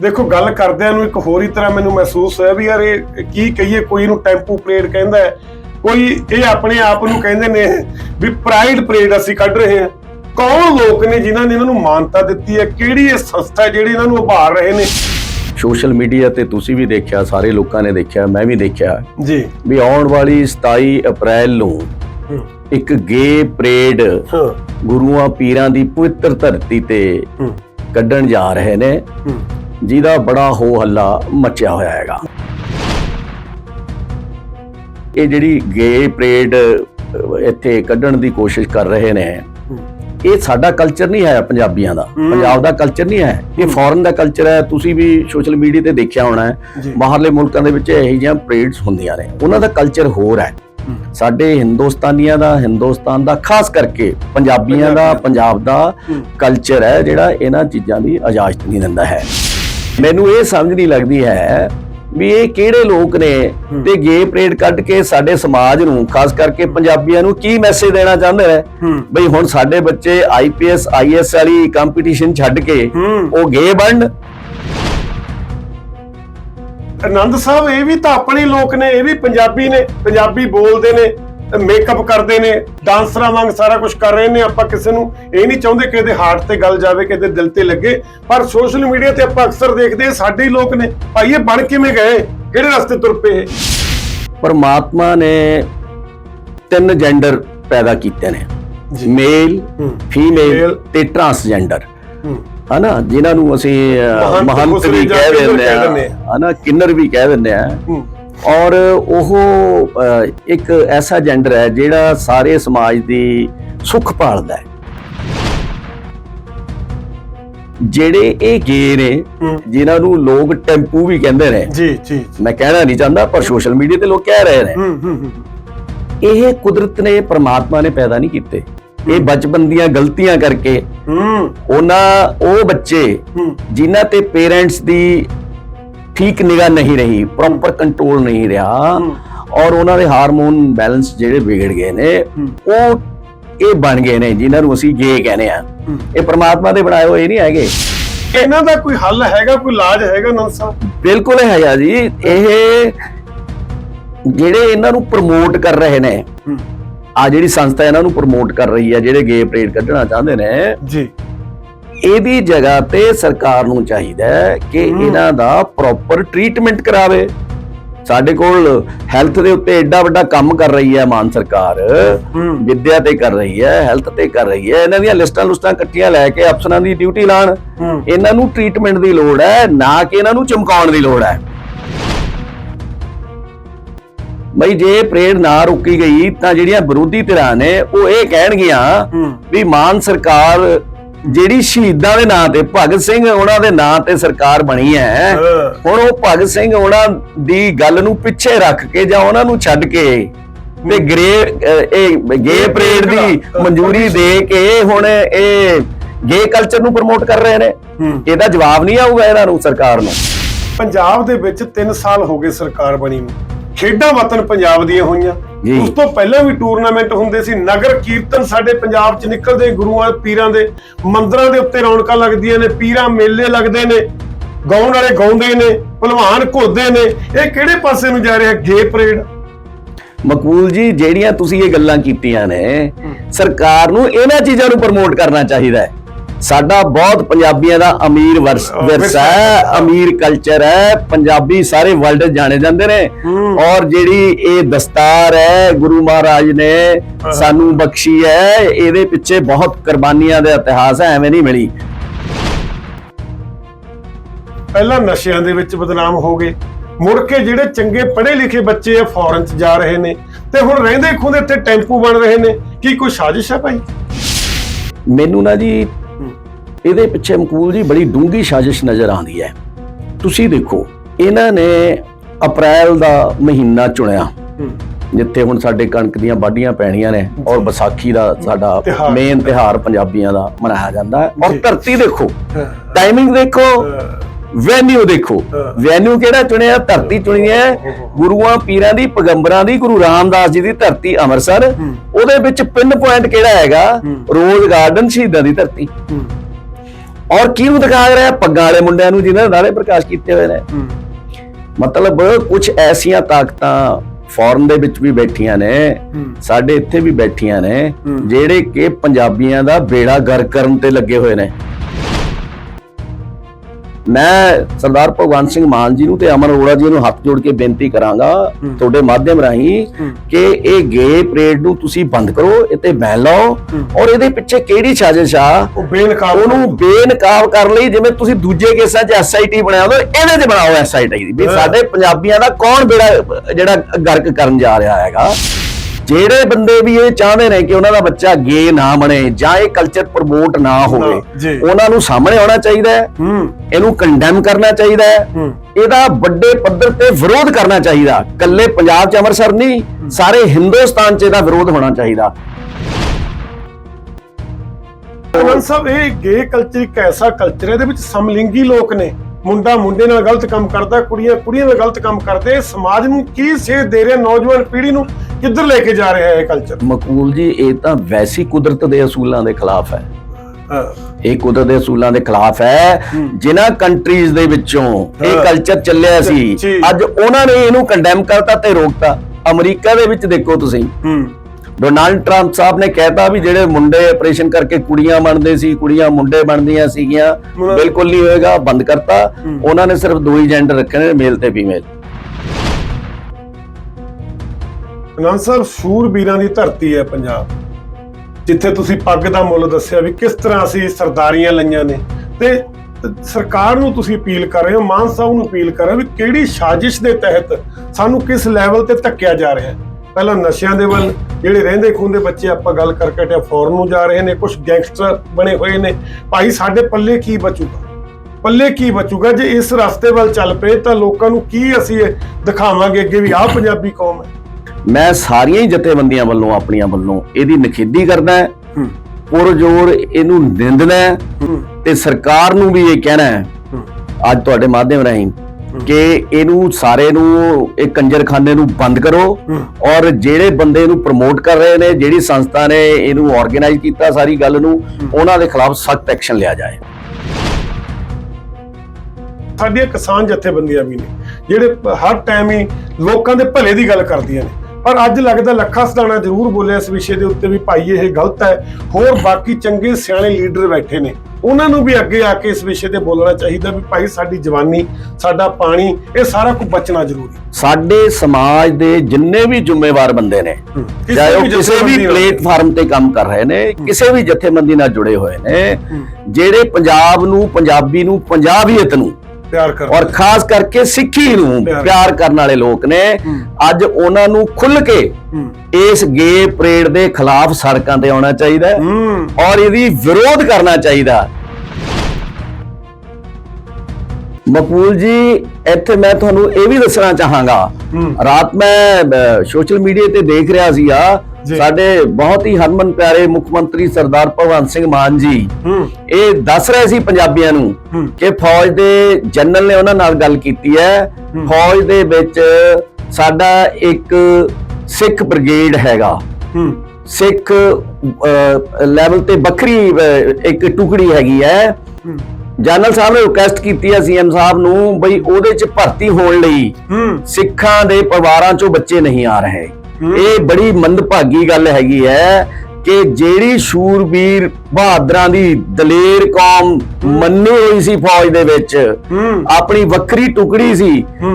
ਦੇਖੋ ਗੱਲ ਕਰਦਿਆਂ ਨੂੰ ਇੱਕ ਹੋਰ ਹੀ ਤਰ੍ਹਾਂ ਮੈਨੂੰ ਮਹਿਸੂਸ ਹੋਇਆ ਵੀ ਯਾਰ ਇਹ ਕੀ ਕਹੀਏ ਕੋਈ ਨੂੰ ਟੈਂਪੂ ਪਰੇਡ ਕਹਿੰਦਾ ਹੈ। ਕੋਈ ਇਹ ਆਪਣੇ ਆਪ ਨੂੰ ਕਹਿੰਦੇ ਨੇ ਵੀ ਪ੍ਰਾਈਡ ਪਰੇਡ ਅਸੀਂ ਕੱਢ ਰਹੇ ਹਾਂ। ਕੌਣ ਲੋਕ ਨੇ ਜਿਨ੍ਹਾਂ ਨੇ ਇਹਨਾਂ ਨੂੰ ਮਾਨਤਾ ਦਿੱਤੀ ਹੈ? ਕਿਹੜੀ ਇਹ ਸੰਸਥਾ ਜਿਹੜੀ ਇਹਨਾਂ ਨੂੰ ਉਭਾਰ ਰਹੇ ਨੇ? ਸੋਸ਼ਲ ਮੀਡੀਆ ਤੇ ਤੁਸੀਂ ਵੀ ਦੇਖਿਆ ਸਾਰੇ ਲੋਕਾਂ ਨੇ ਦੇਖਿਆ ਮੈਂ ਵੀ ਦੇਖਿਆ। ਜੀ। ਵੀ ਆਉਣ ਵਾਲੀ 27 ਅਪ੍ਰੈਲ ਨੂੰ ਇੱਕ ਗੇ ਪਰੇਡ ਗੁਰੂਆਂ ਪੀਰਾਂ ਦੀ ਪਵਿੱਤਰ ਧਰਤੀ ਤੇ ਕੱਢਣ ਜਾ ਰਹੇ ਨੇ। ਜਿਹਦਾ ਬੜਾ ਹੋ ਹੱਲਾ ਮਚਿਆ ਹੋਇਆ ਹੈਗਾ ਇਹ ਜਿਹੜੀ ਗੇ ਪਰੇਡ ਇੱਥੇ ਕੱਢਣ ਦੀ ਕੋਸ਼ਿਸ਼ ਕਰ ਰਹੇ ਨੇ। ਇਹ ਸਾਡਾ ਕਲਚਰ ਨਹੀਂ ਹੈ ਪੰਜਾਬੀਆਂ ਦਾ। ਪੰਜਾਬ ਦਾ ਕਲਚਰ ਨਹੀਂ ਹੈ ਇਹ ਫੋਰਨ ਦਾ ਕਲਚਰ ਹੈ ਤੁਸੀਂ ਵੀ ਸੋਸ਼ਲ ਮੀਡੀਆ ਤੇ ਦੇਖਿਆ ਹੋਣਾ ਹੈ ਬਾਹਰਲੇ ਮੁਲਕਾਂ ਦੇ ਵਿੱਚ ਇਹੋ ਜਿਹੀਆਂ ਪਰੇਡਸ ਹੁੰਦੀਆਂ ਨੇ ਉਹਨਾਂ ਦਾ ਕਲਚਰ ਹੋਰ ਹੈ। ਸਾਡੇ ਹਿੰਦੁਸਤਾਨੀਆਂ ਦਾ ਹਿੰਦੁਸਤਾਨ ਦਾ ਖਾਸ ਕਰਕੇ ਪੰਜਾਬੀਆਂ ਦਾ। ਪੰਜਾਬ ਦਾ। ਕਲਚਰ ਹੈ ਜਿਹੜਾ ਇਹਨਾਂ ਚੀਜ਼ਾਂ ਦੀ ਇਜਾਜ਼ਤ ਨਹੀਂ ਦਿੰਦਾ ਹੈ ਮੈਨੂੰ ਇਹ ਸਮਝ ਨਹੀਂ ਲੱਗਦੀ ਹੈ ਵੀ ਇਹ ਕਿਹੜੇ ਲੋਕ ਨੇ। ਤੇ ਗੇ ਪਰੇਡ ਕੱਢ ਕੇ ਸਾਡੇ ਸਮਾਜ ਨੂੰ ਖਾਸ ਕਰਕੇ ਪੰਜਾਬੀਆਂ ਨੂੰ ਕੀ ਮੈਸੇਜ ਦੇਣਾ ਚਾਹੁੰਦੇ ਨੇ? ਬਈ ਹੁਣ ਸਾਡੇ ਬੱਚੇ ਆਈਪੀਐਸ ਆਈਐਸ ਵਾਲੀ ਕੰਪੀਟੀਸ਼ਨ ਛੱਡ ਕੇ ਉਹ ਗੇ ਬਣਨ। ਆਨੰਦ ਸਾਹਿਬ ਇਹ ਵੀ ਤਾਂ ਆਪਣੇ ਲੋਕ ਨੇ ਇਹ ਵੀ ਪੰਜਾਬੀ ਨੇ ਪੰਜਾਬੀ ਬੋਲਦੇ ਨੇ। ਮੇਕਅਪ ਕਰਦੇ ਨੇ ਡਾਂਸਰਾਂ ਵਾਂਗ ਸਾਰਾ ਕੁਝ ਕਰ ਰਹੇ ਨੇ ਆਪਾਂ ਕਿਸੇ ਨੂੰ ਇਹ ਨਹੀਂ ਚਾਹੁੰਦੇ ਕਿ ਇਹਦੇ ਹਾਰਟ ਤੇ ਗੱਲ ਜਾਵੇ ਕਿ ਇਹਦੇ ਦਿਲ ਤੇ ਲੱਗੇ ਪਰ ਸੋਸ਼ਲ ਮੀਡੀਆ ਤੇ ਆਪਾਂ ਅਕਸਰ ਦੇਖਦੇ ਸਾਡੇ ਹੀ ਲੋਕ ਨੇ ਭਾਈ ਇਹ ਬਣ ਕਿਵੇਂ ਗਏ ਕਿਹੜੇ ਰਸਤੇ ਤੁਰ ਪਏ ਇਹ? ਪਰਮਾਤਮਾ ਨੇ ਤਿੰਨ ਜੈਂਡਰ ਪੈਦਾ ਕੀਤੇ ਨੇ। ਮੇਲ ਹੂੰ। ਫੀਮੇਲ ਤੇ ਟਰਾਂਸਜੈਂਡਰ ਹੂੰ। ਹਨਾ ਜਿਨ੍ਹਾਂ ਨੂੰ ਅਸੀਂ ਅਹ, ਮਹੰਤ, ਮਹੰਤ ਖੁਸਰੀ ਵੀ ਜਾਂ ਕਹਿ ਕਿੰਨਰ ਦਿੰਦੇ ਕਹਿ ਆ ਦਿੰਦੇ ਹਨਾ ਕਿੰਨਰ ਵੀ ਕਹਿ ਦਿੰਦੇ ਆ। ਹੂੰ। ਔਰ ਉਹ ਇੱਕ ਐਸਾ ਜੈਂਡਰ ਹੈ ਜਿਹੜਾ ਸਾਰੇ ਸਮਾਜ ਦੀ ਸੁੱਖ ਭਾਲਦਾ ਹੈ। ਜਿਹੜੇ ਇਹ ਗੇ ਨੇ ਜਿਨ੍ਹਾਂ ਨੂੰ ਲੋਕ ਟੈਂਪੂ ਵੀ ਕਹਿੰਦੇ ਨੇ। ਜੀ ਜੀ। ਮੈਂ ਕਹਿਣਾ ਨਹੀਂ ਚਾਹੁੰਦਾ ਪਰ ਸੋਸ਼ਲ ਮੀਡੀਆ ਤੇ ਲੋਕ ਕਹਿ ਰਹੇ ਨੇ। ਇਹ ਕੁਦਰਤ ਨੇ ਪ੍ਰਮਾਤਮਾ ਨੇ ਪੈਦਾ ਨਹੀਂ ਕੀਤੇ। ਇਹ ਬਚਪਨ ਦੀਆਂ ਗਲਤੀਆਂ ਕਰਕੇ ਉਹਨਾਂ ਉਹ ਬੱਚੇ ਜਿਨ੍ਹਾਂ ਤੇ ਪੇਰੈਂਟਸ ਦੀ ਠੀਕ ਨਿਗਾਹ ਨਹੀਂ ਰਹੀ ਪ੍ਰੋਪਰ ਕੰਟਰੋਲ ਨਹੀਂ ਰਿਹਾ। ਔਰ ਉਹਨਾਂ ਦੇ ਹਾਰਮੋਨ ਬੈਲੈਂਸ ਜਿਹੜੇ ਵਿਗੜ ਗਏ ਨੇ। ਉਹ ਇਹ ਬਣ ਗਏ ਨੇ ਜਿਨ੍ਹਾਂ ਨੂੰ ਅਸੀਂ ਗੇ ਕਹਿੰਦੇ ਆ। ਇਹ ਪ੍ਰਮਾਤਮਾ ਦੇ ਬਣਾਏ ਹੋਏ ਨਹੀਂ ਹੈਗੇ ਇਹਨਾਂ ਦਾ ਕੋਈ ਹੱਲ ਹੈਗਾ ਕੋਈ ਇਲਾਜ ਹੈਗਾ ਆਨੰਦ ਸਾਹਿਬ ਬਿਲਕੁਲ ਹੈਗਾ ਜੀ ਇਹ ਜਿਹੜੇ ਇਹਨਾਂ ਨੂੰ ਪ੍ਰਮੋਟ ਕਰ ਰਹੇ ਨੇ ਆ ਜਿਹੜੀ ਸੰਸਥਾ ਇਹਨਾਂ ਨੂੰ ਪ੍ਰਮੋਟ ਕਰ ਰਹੀ ਹੈ ਜਿਹੜੇ ਗੇ ਪਰੇਡ ਕੱਢਣਾ ਚਾਹੁੰਦੇ ਨੇ ਜੀ ਇਹਦੀ ਜਗ੍ਹਾ ਤੇ ਸਰਕਾਰ ਨੂੰ ਚਾਹੀਦਾ ਹੈ ਕਿ। ਇਹਨਾਂ ਦਾ ਪ੍ਰੋਪਰ ਟ੍ਰੀਟਮੈਂਟ ਕਰਾਵੇ। ਸਾਡੇ ਕੋਲ ਹੈਲਥ ਦੇ ਉੱਤੇ ਐਡਾ ਵੱਡਾ ਕੰਮ ਕਰ ਰਹੀ ਹੈ ਮਾਨ ਸਰਕਾਰ। ਵਿਦਿਆ ਤੇ ਕਰ ਰਹੀ ਹੈ ਹੈਲਥ ਤੇ ਕਰ ਰਹੀ ਹੈ। ਇਹਨਾਂ ਦੀਆਂ ਲਿਸਟਾਂ ਲੁਸਟਾਂ ਇਕੱਠੀਆਂ ਲੈ ਕੇ ਅਫਸਰਾਂ ਦੀ ਡਿਊਟੀ ਲਾਣ ਇਹਨਾਂ ਨੂੰ ਟ੍ਰੀਟਮੈਂਟ ਦੀ ਲੋੜ ਹੈ ਨਾ ਕਿ ਇਹਨਾਂ ਨੂੰ ਚਮਕਾਉਣ ਦੀ ਲੋੜ ਹੈ। ਬਈ ਜੇ ਪਰੇਡ ਨਾ ਰੁਕੀ ਗਈ ਤਾਂ ਜਿਹੜੀਆਂ ਵਿਰੋਧੀ ਧਿਰਾਂ ਨੇ ਉਹ ਇਹ ਕਹਿਣਗੀਆਂ ਵੀ ਮਾਨ ਸਰਕਾਰ ਜਿਹੜੀ ਸ਼ਹੀਦਾਂ ਦੇ ਨਾਂ ਤੇ ਭਗਤ ਸਿੰਘ ਉਹਨਾਂ ਦੇ ਨਾਂ ਤੇ ਸਰਕਾਰ ਬਣੀ ਹੈ। ਹੁਣ ਉਹ ਭਗਤ ਸਿੰਘ ਉਹਨਾਂ ਦੀ ਗੱਲ ਨੂੰ ਪਿੱਛੇ ਰੱਖ ਕੇ ਜਾਂ ਉਹਨਾਂ ਨੂੰ ਛੱਡ ਕੇ ਤੇ ਗ੍ਰੇ ਇਹ ਗੇ ਪਰੇਡ ਦੀ ਮਨਜ਼ੂਰੀ ਦੇ ਕੇ ਹੁਣ ਇਹ ਗੇ ਕਲਚਰ ਨੂੰ ਪ੍ਰਮੋਟ ਕਰ ਰਹੇ ਨੇ। ਇਹਦਾ ਜਵਾਬ ਨਹੀਂ ਆਊਗਾ ਇਹਨਾਂ ਨੂੰ ਸਰਕਾਰ ਨੂੰ। ਪੰਜਾਬ ਦੇ ਵਿੱਚ 3 ਸਾਲ ਹੋ ਗਏ ਸਰਕਾਰ ਬਣੀ ਨੂੰ। ਖੇਡਾਂ ਵਤਨ ਪੰਜਾਬ ਦੀਆਂ ਹੋਈਆਂ। ਜੀ। ਉਸ ਤੋਂ ਪਹਿਲਾਂ ਵੀ ਟੂਰਨਾਮੈਂਟ ਹੁੰਦੇ ਸੀ ਨਗਰ ਕੀਰਤਨ ਸਾਡੇ ਪੰਜਾਬ 'ਚ ਨਿਕਲਦੇ ਗੁਰੂਆਂ ਪੀਰਾਂ ਦੇ ਮੰਦਰਾਂ ਦੇ ਉੱਤੇ ਰੌਣਕਾਂ ਲੱਗਦੀਆਂ ਨੇ ਪੀਰਾਂ ਮੇਲੇ ਲੱਗਦੇ ਨੇ ਗਾਉਣ ਵਾਲੇ ਗਾਉਂਦੇ ਨੇ ਭਲਵਾਨ ਘੁਲਦੇ ਨੇ। ਇਹ ਕਿਹੜੇ ਪਾਸੇ ਨੂੰ ਜਾ ਰਿਹਾ ਗੇ ਪਰੇਡ। ਮਕਬੂਲ ਜੀ ਜਿਹੜੀਆਂ ਤੁਸੀਂ ਇਹ ਗੱਲਾਂ ਕੀਤੀਆਂ ਨੇ ਸਰਕਾਰ ਨੂੰ ਇਹਨਾਂ ਚੀਜ਼ਾਂ ਨੂੰ ਪ੍ਰਮੋਟ ਕਰਨਾ ਚਾਹੀਦਾ ਹੈ। ਸਾਡਾ ਬਹੁਤ ਪੰਜਾਬੀਆਂ ਦਾ ਅਮੀਰ ਵਰਸ- ਹੈ। ਅਮੀਰ ਕਲਚਰ ਹੈ। ਪੰਜਾਬੀ ਸਾਰੇ ਵਰਲਡ ਜਾਣੇ ਜਾਂਦੇ ਨੇ। ਔਰ ਜਿਹੜੀ ਇਹ ਦਸਤਾਰ ਹੈ ਗੁਰੂ ਮਹਾਰਾਜ ਨੇ ਸਾਨੂੰ ਬਖਸ਼ੀ ਹੈ ਇਹਦੇ ਪਿੱਛੇ ਬਹੁਤ ਕੁਰਬਾਨੀਆਂ ਦਾ ਇਤਿਹਾਸ ਹੈ ਐਵੇਂ ਨਹੀਂ ਮਿਲੀ। ਪਹਿਲਾਂ ਨਸ਼ਿਆਂ ਦੇ ਵਿੱਚ ਬਦਨਾਮ ਹੋ ਗਏ। ਮੁੜ ਕੇ ਜਿਹੜੇ ਚੰਗੇ ਪੜ੍ਹੇ ਲਿਖੇ ਬੱਚੇ ਆ ਫੋਰਨ 'ਚ ਜਾ ਰਹੇ ਨੇ। ਤੇ ਹੁਣ ਰਹਿੰਦੇ ਖੁੰਦੇ ਇੱਥੇ ਟੈਂਪੂ ਬਣ ਰਹੇ ਨੇ। ਕੀ ਕੋਈ ਸਾਜ਼ਿਸ਼ ਹੈ ਭਾਈ? ਮੈਨੂੰ ਨਾ ਜੀ ਇਹਦੇ ਪਿੱਛੇ ਮਕੂਲ ਜੀ ਬੜੀ ਡੂੰਗੀ ਸਾਜ਼ਿਸ਼ ਨਜ਼ਰ ਆਉਂਦੀ ਹੈ। ਤੁਸੀਂ ਦੇਖੋ ਇਹਨਾਂ ਨੇ ਅਪ੍ਰੈਲ ਦਾ ਮਹੀਨਾ ਚੁਣਿਆ। ਜਿੱਥੇ ਹੁਣ ਸਾਡੇ ਕਣਕ ਦੀਆਂ ਵਾਢੀਆਂ ਪੈਣੀਆਂ ਨੇ ਔਰ ਵਿਸਾਖੀ ਦਾ ਸਾਡਾ। ਮੇਨ ਤਿਹਾਰ ਪੰਜਾਬੀਆਂ ਦਾ ਮਨਾਇਆ ਜਾਂਦਾ ਹੈ। ਔਰ। ਧਰਤੀ ਦੇਖੋ। ਟਾਈਮਿੰਗ ਦੇਖੋ ਵੈਨਿਊ ਦੇਖੋ। ਵੈਨਿਊ ਕਿਹੜਾ ਚੁਣਿਆ? ਧਰਤੀ ਚੁਣੀ ਹੈ। ਗੁਰੂਆਂ ਪੀਰਾਂ ਦੀ ਪੈਗੰਬਰਾਂ ਦੀ ਗੁਰੂ ਰਾਮਦਾਸ ਜੀ ਦੀ ਧਰਤੀ ਅੰਮ੍ਰਿਤਸਰ। ਉਹਦੇ ਵਿੱਚ ਪਿੰਨ ਪੁਆਇੰਟ ਕਿਹੜਾ ਹੈਗਾ। ਰੋਜ਼ ਗਾਰਡਨ ਸ਼ਹੀਦਾਂ ਦੀ ਧਰਤੀ। ਔਰ ਕਿਹਨੂੰ ਦਿਖਾ ਰਿਹਾ? ਪੱਗਾਂ ਵਾਲੇ ਮੁੰਡਿਆਂ ਨੂੰ ਜਿਨ੍ਹਾਂ ਨੇ ਨਾਰੇ ਪ੍ਰਕਾਸ਼ ਕੀਤੇ ਹੋਏ ਨੇ। ਮਤਲਬ ਕੁਝ ਐਸੀਆਂ ਤਾਕਤਾਂ ਫੋਰਨ ਦੇ ਵਿੱਚ ਵੀ ਬੈਠੀਆਂ ਨੇ ਸਾਡੇ ਇੱਥੇ ਵੀ ਬੈਠੀਆਂ ਨੇ। ਜਿਹੜੇ ਕਿ ਪੰਜਾਬੀਆਂ ਦਾ ਬੇੜਾ ਗਰਕ ਕਰਨ ਤੇ ਲੱਗੇ ਹੋਏ ਨੇ। ਮੈਂ ਸਰਦਾਰ ਭਗਵੰਤ ਸਿੰਘ ਮਾਨ ਜੀ ਨੂੰ ਤੇ ਅਮਰ ਅਰੋੜਾ ਜੀ ਨੂੰ ਹੱਥ ਜੋੜ ਕੇ ਬੇਨਤੀ ਕਰਾਂਗਾ ਹੂੰ। ਤੁਹਾਡੇ ਮਾਧਿਅਮ ਰਾਹੀਂ ਹੂੰ। ਕਿ ਇਹ ਗੇ ਪਰੇਡ ਨੂੰ ਤੁਸੀਂ ਬੰਦ ਕਰੋ ਇਹ ਤੇ ਬੈਨ ਲਾਓ ਹੂੰ। ਔਰ ਇਹਦੇ ਪਿੱਛੇ ਕਿਹੜੀ ਸਾਜ਼ਿਸ਼ ਆ ਉਹ ਬੇਨਕਾਬ ਉਹਨੂੰ ਬੇਨਕਾਬ ਕਰਨ ਲਈ ਜਿਵੇਂ ਤੁਸੀਂ ਦੂਜੇ ਕੇਸਾਂ 'ਚ ਐਸਆਈਟੀ ਬਣਾਇਆ ਉਹਦਾ ਇਹਦੇ 'ਚ ਬਣਾਓ ਐਸਆਈਟੀ ਵੀ ਹਾਂ। ਸਾਡੇ ਪੰਜਾਬੀਆਂ ਦਾ ਕੌਣ ਬੇੜਾ ਜਿਹੜਾ ਗਰਕ ਕਰਨ ਜਾ ਰਿਹਾ ਹੈਗਾ ਜਿਹੜੇ ਬੰਦੇ ਵੀ ਇਹ ਚਾਹੁੰਦੇ ਨੇ ਕਿ ਉਹਨਾਂ ਦਾ ਬੱਚਾ ਗੇ ਨਾ ਬਣੇ ਜਾਂ ਇਹ ਕਲਚਰ ਪ੍ਰਮੋਟ ਨਾ ਹੋਵੇ। ਉਹਨਾਂ ਨੂੰ ਸਾਹਮਣੇ ਆਉਣਾ ਚਾਹੀਦਾ ਹੈ। ਇਹਨੂੰ ਕੰਡੈਮ ਕਰਨਾ ਚਾਹੀਦਾ ਹੈ। ਇਹਦਾ ਵੱਡੇ ਪੱਧਰ ਤੇ ਵਿਰੋਧ ਕਰਨਾ ਚਾਹੀਦਾ। ਕੱਲੇ ਪੰਜਾਬ 'ਚ ਅੰਮ੍ਰਿਤਸਰ ਨਹੀਂ ਸਾਰੇ ਹਿੰਦੁਸਤਾਨ 'ਚ ਇਹਦਾ ਵਿਰੋਧ ਹੋਣਾ ਚਾਹੀਦਾ। ਸਾਹਿਬ ਇਹ ਗੇ ਕਲਚਰ ਇੱਕ ਐਸਾ ਕਲਚਰ ਹੈ ਇਹਦੇ ਵਿੱਚ ਸਮਲਿੰਗੀ ਲੋਕ ਨੇ। ਮੁੰਡਾ ਮੁੰਡੇ ਨਾਲ ਗਲਤ ਕੰਮ ਕਰਦਾ ਕੁੜੀਆਂ ਕੁੜੀਆਂ ਨਾਲ ਗਲਤ ਕੰਮ ਕਰਦੇ ਸਮਾਜ ਨੂੰ ਕੀ ਸੇਧ ਦੇ ਰਿਹਾ ਨੌਜਵਾਨ ਪੀੜ੍ਹੀ ਨੂੰ ਕਿੱਧਰ ਲੈ ਕੇ ਜਾ ਰਿਹਾ ਹੈ ਇਹ ਕਲਚਰ ਮਕਬੂਲ ਜੀ ਇਹ ਤਾਂ ਵੈਸੀ ਕੁਦਰਤ ਦੇ ਅਸੂਲਾਂ ਦੇ ਖਿਲਾਫ ਹੈ ਇਹ ਕੁਦਰਤ ਦੇ ਅਸੂਲਾਂ ਦੇ ਖਿਲਾਫ ਹੈ। ਜਿਨ੍ਹਾਂ ਕੰਟਰੀਜ਼ ਦੇ ਵਿੱਚੋਂ ਇਹ। ਕਲਚਰ ਚੱਲਿਆ ਸੀ। ਅੱਜ ਉਹਨਾਂ ਨੇ ਇਹਨੂੰ ਕੰਡੈਮ ਕਰਤਾ ਤੇ ਰੋਕਤਾ ਅਮਰੀਕਾ ਦੇ ਵਿੱਚ ਦੇਖੋ ਤੁਸੀਂ ਡੋਨਾਲਡ ਟਰੰਪ ਸਾਹਿਬ ਨੇ ਕਹਿਤਾ ਵੀ ਜਿਹੜੇ ਮੁੰਡੇ ਆਪਰੇਸ਼ਨ ਕਰਕੇ ਕੁੜੀਆਂ ਬਣਦੇ ਸੀ ਕੁੜੀਆਂ ਮੁੰਡੇ ਬਣਦੀਆਂ ਸੀਗੀਆਂ ਬਿਲਕੁਲ ਨਹੀਂ ਹੋਏਗਾ ਬੰਦ ਕਰਤਾ। ਉਹਨਾਂ ਨੇ ਸਿਰਫ ਦੋ ਹੀ ਜੈਂਡਰ ਰੱਖੇ ਨੇ ਮੇਲ ਤੇ ਫੀਮੇਲ ਅਨੰਦ ਸਾਹਿਬ ਸ਼ੂਰਬੀਰਾਂ ਦੀ ਧਰਤੀ ਹੈ ਪੰਜਾਬ। ਜਿੱਥੇ ਤੁਸੀਂ ਪੱਗ ਦਾ ਮੁੱਲ ਦੱਸਿਆ ਵੀ ਕਿਸ ਤਰ੍ਹਾਂ ਅਸੀਂ ਸਰਦਾਰੀਆਂ ਲਈਆਂ ਨੇ। ਤੇ ਸਰਕਾਰ ਨੂੰ ਤੁਸੀਂ ਅਪੀਲ ਕਰ ਰਹੇ ਹੋ ਮਾਨ ਸਾਹਿਬ ਨੂੰ ਅਪੀਲ ਕਰ ਰਹੇ ਹੋ ਵੀ ਕਿਹੜੀ ਸਾਜ਼ਿਸ਼ ਦੇ ਤਹਿਤ ਸਾਨੂੰ ਕਿਸ ਲੈਵਲ ਤੇ ਧੱਕਿਆ ਜਾ ਰਿਹਾ ਹੈ। ਪਹਿਲਾਂ ਨਸ਼ਿਆਂ ਦੇ ਵੱਲ ਜਿਹੜੇ ਰਹਿੰਦੇ ਖੂੰਦੇ ਬੱਚੇ ਆਪਾਂ ਗੱਲ ਕਰਕੇ ਹਟਿਆ ਫੌਰਨ ਨੂੰ ਜਾ ਰਹੇ ਨੇ ਕੁਝ ਗੈਂਗਸਟਰ ਬਣੇ ਹੋਏ ਨੇ। ਭਾਈ ਸਾਡੇ ਪੱਲੇ ਕੀ ਬਚੂਗਾ? ਪੱਲੇ ਕੀ ਬਚੂਗਾ? ਜੇ ਇਸ ਰਸਤੇ ਵੱਲ ਚੱਲ ਪਏ ਤਾਂ ਲੋਕਾਂ ਨੂੰ ਕੀ ਅਸੀਂ ਦਿਖਾਵਾਂਗੇ ਅੱਗੇ ਵੀ? ਆਹ ਪੰਜਾਬੀ ਕੌਮ ਹੈ। ਮੈਂ ਸਾਰੀਆਂ ਹੀ ਜਥੇਬੰਦੀਆਂ ਵੱਲੋਂ ਆਪਣੀਆਂ ਵੱਲੋਂ ਇਹਦੀ ਨਿਖੇਧੀ ਕਰਦਾ ਪੁਰਜੋਰ ਇਹਨੂੰ ਨਿੰਦਣਾ ਤੇ ਸਰਕਾਰ ਨੂੰ ਵੀ ਇਹ ਕਹਿਣਾ ਹੂੰ। ਅੱਜ ਤੁਹਾਡੇ ਮਾਧਿਅਮ ਰਾਹੀਂ ਕਿ ਇਹਨੂੰ ਸਾਰੇ ਨੂੰ ਇਹ ਕੰਜਰਖਾਨੇ ਨੂੰ ਬੰਦ ਕਰੋ। ਔਰ ਜਿਹੜੇ ਬੰਦੇ ਇਹਨੂੰ ਪ੍ਰਮੋਟ ਕਰ ਰਹੇ ਨੇ ਜਿਹੜੀ ਸੰਸਥਾ ਨੇ ਇਹਨੂੰ ਆਰਗੇਨਾਈਜ਼ ਕੀਤਾ ਸਾਰੀ ਗੱਲ ਨੂੰ ਉਹਨਾਂ ਦੇ ਖਿਲਾਫ ਸਖਤ ਐਕਸ਼ਨ ਲਿਆ ਜਾਏ। ਸਾਡੀਆਂ ਕਿਸਾਨ ਜਥੇਬੰਦੀਆਂ ਵੀ ਨੇ ਜਿਹੜੇ ਹਰ ਟਾਈਮ ਹੀ ਲੋਕਾਂ ਦੇ ਭਲੇ ਦੀ ਗੱਲ ਕਰਦੀਆਂ ਨੇ। ਪਰ ਅੱਜ ਲੱਗਦਾ ਲੱਖਾ ਸਦਾਣਾ ਜ਼ਰੂਰ ਬੋਲਿਆ ਇਸ ਵਿਸ਼ੇ ਦੇ ਉੱਤੇ ਵੀ ਭਾਈ ਇਹ ਗਲਤ ਹੈ ਹੋਰ ਬਾਕੀ ਚੰਗੇ ਸਿਆਣੇ ਲੀਡਰ ਬੈਠੇ ਨੇ ਉਹਨਾਂ ਨੂੰ ਵੀ ਅੱਗੇ ਆ ਕੇ ਇਸ ਵਿਸ਼ੇ ਤੇ ਬੋਲਣਾ ਚਾਹੀਦਾ ਵੀ ਭਾਈ ਸਾਡੀ ਜਵਾਨੀ ਸਾਡਾ ਪਾਣੀ ਇਹ ਸਾਰਾ ਕੁਝ ਬਚਣਾ ਜ਼ਰੂਰੀ ਸਾਡੇ ਸਮਾਜ ਦੇ ਜਿੰਨੇ ਵੀ ਜ਼ਿੰਮੇਵਾਰ ਬੰਦੇ ਨੇ ਚਾਹੇ ਉਹ ਕਿਸੇ ਵੀ। ਪਲੇਟਫਾਰਮ ਤੇ ਕੰਮ ਕਰ ਰਹੇ ਨੇ ਕਿਸੇ ਵੀ ਜਥੇਬੰਦੀ ਨਾਲ ਜੁੜੇ ਹੋਏ ਨੇ। ਜਿਹੜੇ ਪੰਜਾਬ ਨੂੰ ਪੰਜਾਬੀ ਨੂੰ ਪੰਜਾਬੀਅਤ ਨੂੰ ਪਿਆਰ ਕਰ ਔਰ ਖਾਸ ਕਰਕੇ ਸਿੱਖੀ ਨੂੰ ਪਿਆਰ। ਕਰਨ ਵਾਲੇ ਲੋਕ ਨੇ। ਅੱਜ ਉਹਨਾਂ ਨੂੰ ਖੁੱਲ ਕੇ ਇਸ ਗੇ ਪਰੇਡ ਦੇ ਖਿਲਾਫ ਸੜਕਾਂ ਤੇ ਆਉਣਾ ਚਾਹੀਦਾ ਔਰ ਇਹਦੀ ਵਿਰੋਧ ਕਰਨਾ ਚਾਹੀਦਾ ਮਕਬੂਲ ਜੀ ਇੱਥੇ ਮੈਂ ਤੁਹਾਨੂੰ ਇਹ ਵੀ ਦੱਸਣਾ ਚਾਹਾਂਗਾ। ਰਾਤ ਮੈਂ ਸੋਸ਼ਲ ਮੀਡੀਆ ਤੇ ਦੇਖ ਰਿਹਾ ਸੀ ਆ। ਸਾਡੇ ਬਹੁਤ ਹੀ ਹਰਮਨ ਪਿਆਰੇ ਮੁੱਖ ਮੰਤਰੀ ਸਰਦਾਰ ਭਗਵੰਤ ਸਿੰਘ ਮਾਨ ਜੀ ਇਹ ਦੱਸ ਰਹੇ ਸੀ ਪੰਜਾਬੀਆਂ ਨੂੰ। ਕਿ ਫੌਜ ਦੇ ਜਨਰਲ ਨੇ ਉਹਨਾਂ ਨਾਲ ਗੱਲ ਕੀਤੀ ਹੈ। ਫੌਜ ਦੇ ਵਿੱਚ ਸਾਡਾ ਇੱਕ ਸਿੱਖ ਬ੍ਰਿਗੇਡ ਹੈਗਾ। ਸਿੱਖ ਲੈਵਲ ਤੇ ਵੱਖਰੀ ਇੱਕ ਟੁਕੜੀ ਹੈਗੀ ਹੈ। ਜਨਰਲ ਸਾਹਿਬ ਨੇ ਰਿਕੁਐਸਟ ਕੀਤੀ ਹੈ ਸੀਐਮ ਸਾਹਿਬ ਨੂੰ ਬਈ ਉਹਦੇ ਚ ਭਰਤੀ ਹੋਣ ਲਈ ਸਿੱਖਾਂ ਦੇ ਪਰਿਵਾਰਾਂ ਚੋਂ ਬੱਚੇ ਨਹੀਂ ਆ ਰਹੇ। ਇਹ ਬੜੀ ਮੰਦਭਾਗੀ ਗੱਲ ਹੈਗੀ ਹੈ ਕਿ ਜਿਹੜੀ ਸ਼ੂਰਬੀਰ ਬਹਾਦਰਾਂ ਦੀ ਦਲੇਰ ਕੌਮ ਮੰਨੀ ਹੋਈ ਸੀ ਫੌਜ ਦੇ ਵਿੱਚ ਆਪਣੀ ਵੱਖਰੀ ਟੁਕੜੀ ਸੀ।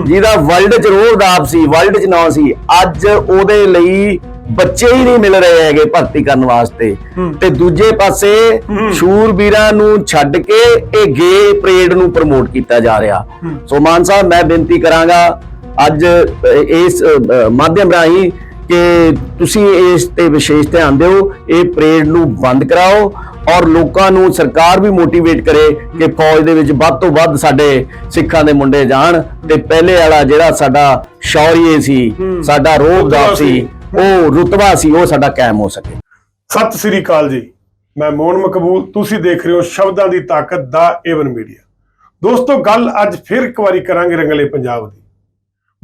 ਜਿਹਦਾ ਵਰਲਡ 'ਚ ਰੋਹਦਾਬ ਸੀ ਵਰਲਡ 'ਚ ਨਾਂ ਸੀ ਅੱਜ ਉਹਦੇ ਲਈ ਬੱਚੇ ਹੀ ਨਹੀਂ ਮਿਲ ਰਹੇ ਹੈਗੇ ਭਰਤੀ ਕਰਨ ਵਾਸਤੇ। ਤੇ ਦੂਜੇ ਪਾਸੇ। ਸ਼ੂਰਬੀਰਾਂ ਨੂੰ ਛੱਡ ਕੇ ਇਹ ਗੇ ਪਰੇਡ ਨੂੰ ਪ੍ਰਮੋਟ ਕੀਤਾ ਜਾ ਰਿਹਾ। ਸੋ ਮਾਨ ਸਾਹਿਬ ਮੈਂ ਬੇਨਤੀ ਕਰਾਂਗਾ ਅੱਜ ਇਸ ਮਾਧਿਅਮ ਰਾਹੀਂ ਕਿ ਤੁਸੀਂ ਇਸ ਤੇ ਵਿਸ਼ੇਸ਼ ਧਿਆਨ ਦਿਓ ਇਹ ਪਰੇਡ ਨੂੰ ਬੰਦ ਕਰਾਓ ਔਰ ਲੋਕਾਂ ਨੂੰ ਸਰਕਾਰ ਵੀ ਮੋਟੀਵੇਟ ਕਰੇ ਕਿ ਫੌਜ ਦੇ ਵਿੱਚ ਵੱਧ ਤੋਂ ਵੱਧ ਸਾਡੇ ਸਿੱਖਾਂ ਦੇ ਮੁੰਡੇ ਜਾਣ ਤੇ ਪਹਿਲੇ ਵਾਲਾ ਜਿਹੜਾ ਸਾਡਾ ਸ਼ੌਰੀਏ ਸੀ। ਸਾਡਾ ਸੀ ਸੀ। ਉਹ ਰੁਤਬਾ ਸੀ ਉਹ ਸਾਡਾ ਕਾਇਮ ਹੋ ਸਕੇ ਸਤਿ ਸ੍ਰੀ ਅਕਾਲ ਜੀ ਮੈਂ ਮੋਹਨ ਮਕਬੂਲ ਤੁਸੀਂ ਦੇਖ ਰਹੇ ਹੋ ਸ਼ਬਦਾਂ ਦੀ ਤਾਕਤ ਦਾ ਏਵਨ ਮੀਡੀਆ ਦੋਸਤੋ ਗੱਲ ਅੱਜ ਫਿਰ ਇੱਕ ਵਾਰੀ ਕਰਾਂਗੇ ਰੰਗਲੇ ਪੰਜਾਬ ਦੀ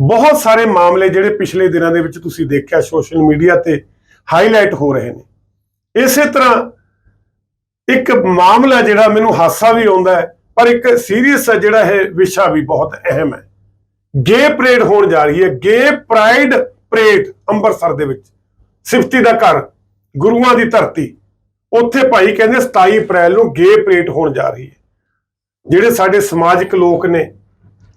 ਬਹੁਤ ਸਾਰੇ ਮਾਮਲੇ ਜਿਹੜੇ ਪਿਛਲੇ ਦਿਨਾਂ ਦੇ ਵਿੱਚ ਤੁਸੀਂ ਦੇਖਿਆ ਸੋਸ਼ਲ ਮੀਡੀਆ ਤੇ ਹਾਈਲਾਈਟ ਹੋ ਰਹੇ ਨੇ। ਇਸੇ ਤਰ੍ਹਾਂ ਇੱਕ ਮਾਮਲਾ ਜਿਹੜਾ ਮੈਨੂੰ ਹਾਸਾ ਵੀ ਆਉਂਦਾ ਹੈ, ਪਰ ਇੱਕ ਸੀਰੀਅਸ ਜਿਹੜਾ ਇਹ ਵਿਸ਼ਾ ਵੀ ਬਹੁਤ ਅਹਿਮ ਹੈ। ਗੇ ਪਰੇਡ ਹੋਣ ਜਾ ਰਹੀ ਹੈ। ਗੇ ਪ੍ਰਾਈਡ ਪਰੇਡ ਅੰਮ੍ਰਿਤਸਰ ਦੇ ਵਿੱਚ। ਸਿਫਤੀ ਦਾ ਘਰ, ਗੁਰੂਆਂ ਦੀ ਧਰਤੀ। ਉੱਥੇ ਭਾਈ ਕਹਿੰਦੇ 27 ਅਪ੍ਰੈਲ ਨੂੰ ਗੇ ਪਰੇਡ ਹੋਣ ਜਾ ਰਹੀ ਹੈ। ਜਿਹੜੇ ਸਾਡੇ ਸਮਾਜਿਕ ਲੋਕ ਨੇ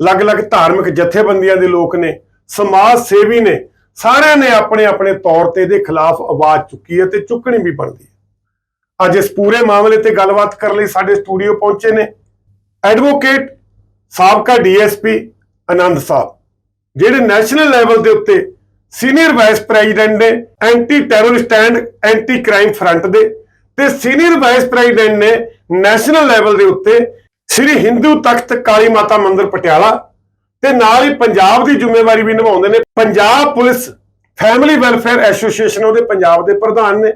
ਅਲੱਗ-ਅਲੱਗ ਧਾਰਮਿਕ ਜਥੇਬੰਦੀਆਂ ਦੇ ਲੋਕ ਨੇ, ਸਮਾਜ ਸੇਵੀ ਨੇ, ਸਾਰਿਆਂ ਨੇ ਆਪਣੇ ਆਪਣੇ ਤੌਰ ਤੇ ਇਹਦੇ ਖਿਲਾਫ ਆਵਾਜ਼ ਚੁੱਕੀ ਹੈ ਤੇ ਚੁੱਕਣੀ ਵੀ ਬਣਦੀ ਹੈ। ਅੱਜ ਇਸ ਪੂਰੇ ਮਾਮਲੇ ਤੇ ਗੱਲਬਾਤ ਕਰਨ ਲਈ ਸਾਡੇ ਸਟੂਡੀਓ ਪਹੁੰਚੇ ਨੇ ਐਡਵੋਕੇਟ ਸਾਬਕਾ ਡੀਐਸਪੀ ਆਨੰਦ ਸਾਹਿਬ, ਜਿਹੜੇ ਨੈਸ਼ਨਲ ਲੈਵਲ ਦੇ ਉੱਤੇ ਸੀਨੀਅਰ ਵਾਈਸ ਪ੍ਰੈਜ਼ੀਡੈਂਟ ਨੇ anti terrorist and anti crime front ਦੇ ਤੇ ਸੀਨੀਅਰ ਵਾਈਸ ਪ੍ਰੈਜ਼ੀਡੈਂਟ ਨੇ ਨੈਸ਼ਨਲ ਲੈਵਲ ਦੇ ਉੱਤੇ ਸ੍ਰੀ ਹਿੰਦੂ ਤਖਤ ਕਾਲੀ ਮਾਤਾ ਮੰਦਿਰ ਪਟਿਆਲਾ ਤੇ ਨਾਲ ਹੀ ਪੰਜਾਬ ਦੀ ਜ਼ਿੰਮੇਵਾਰੀ ਵੀ ਨਿਭਾਉਂਦੇ ਨੇ। Punjab police family welfare association ਉਹਦੇ ਪੰਜਾਬ ਦੇ ਪ੍ਰਧਾਨ ਨੇ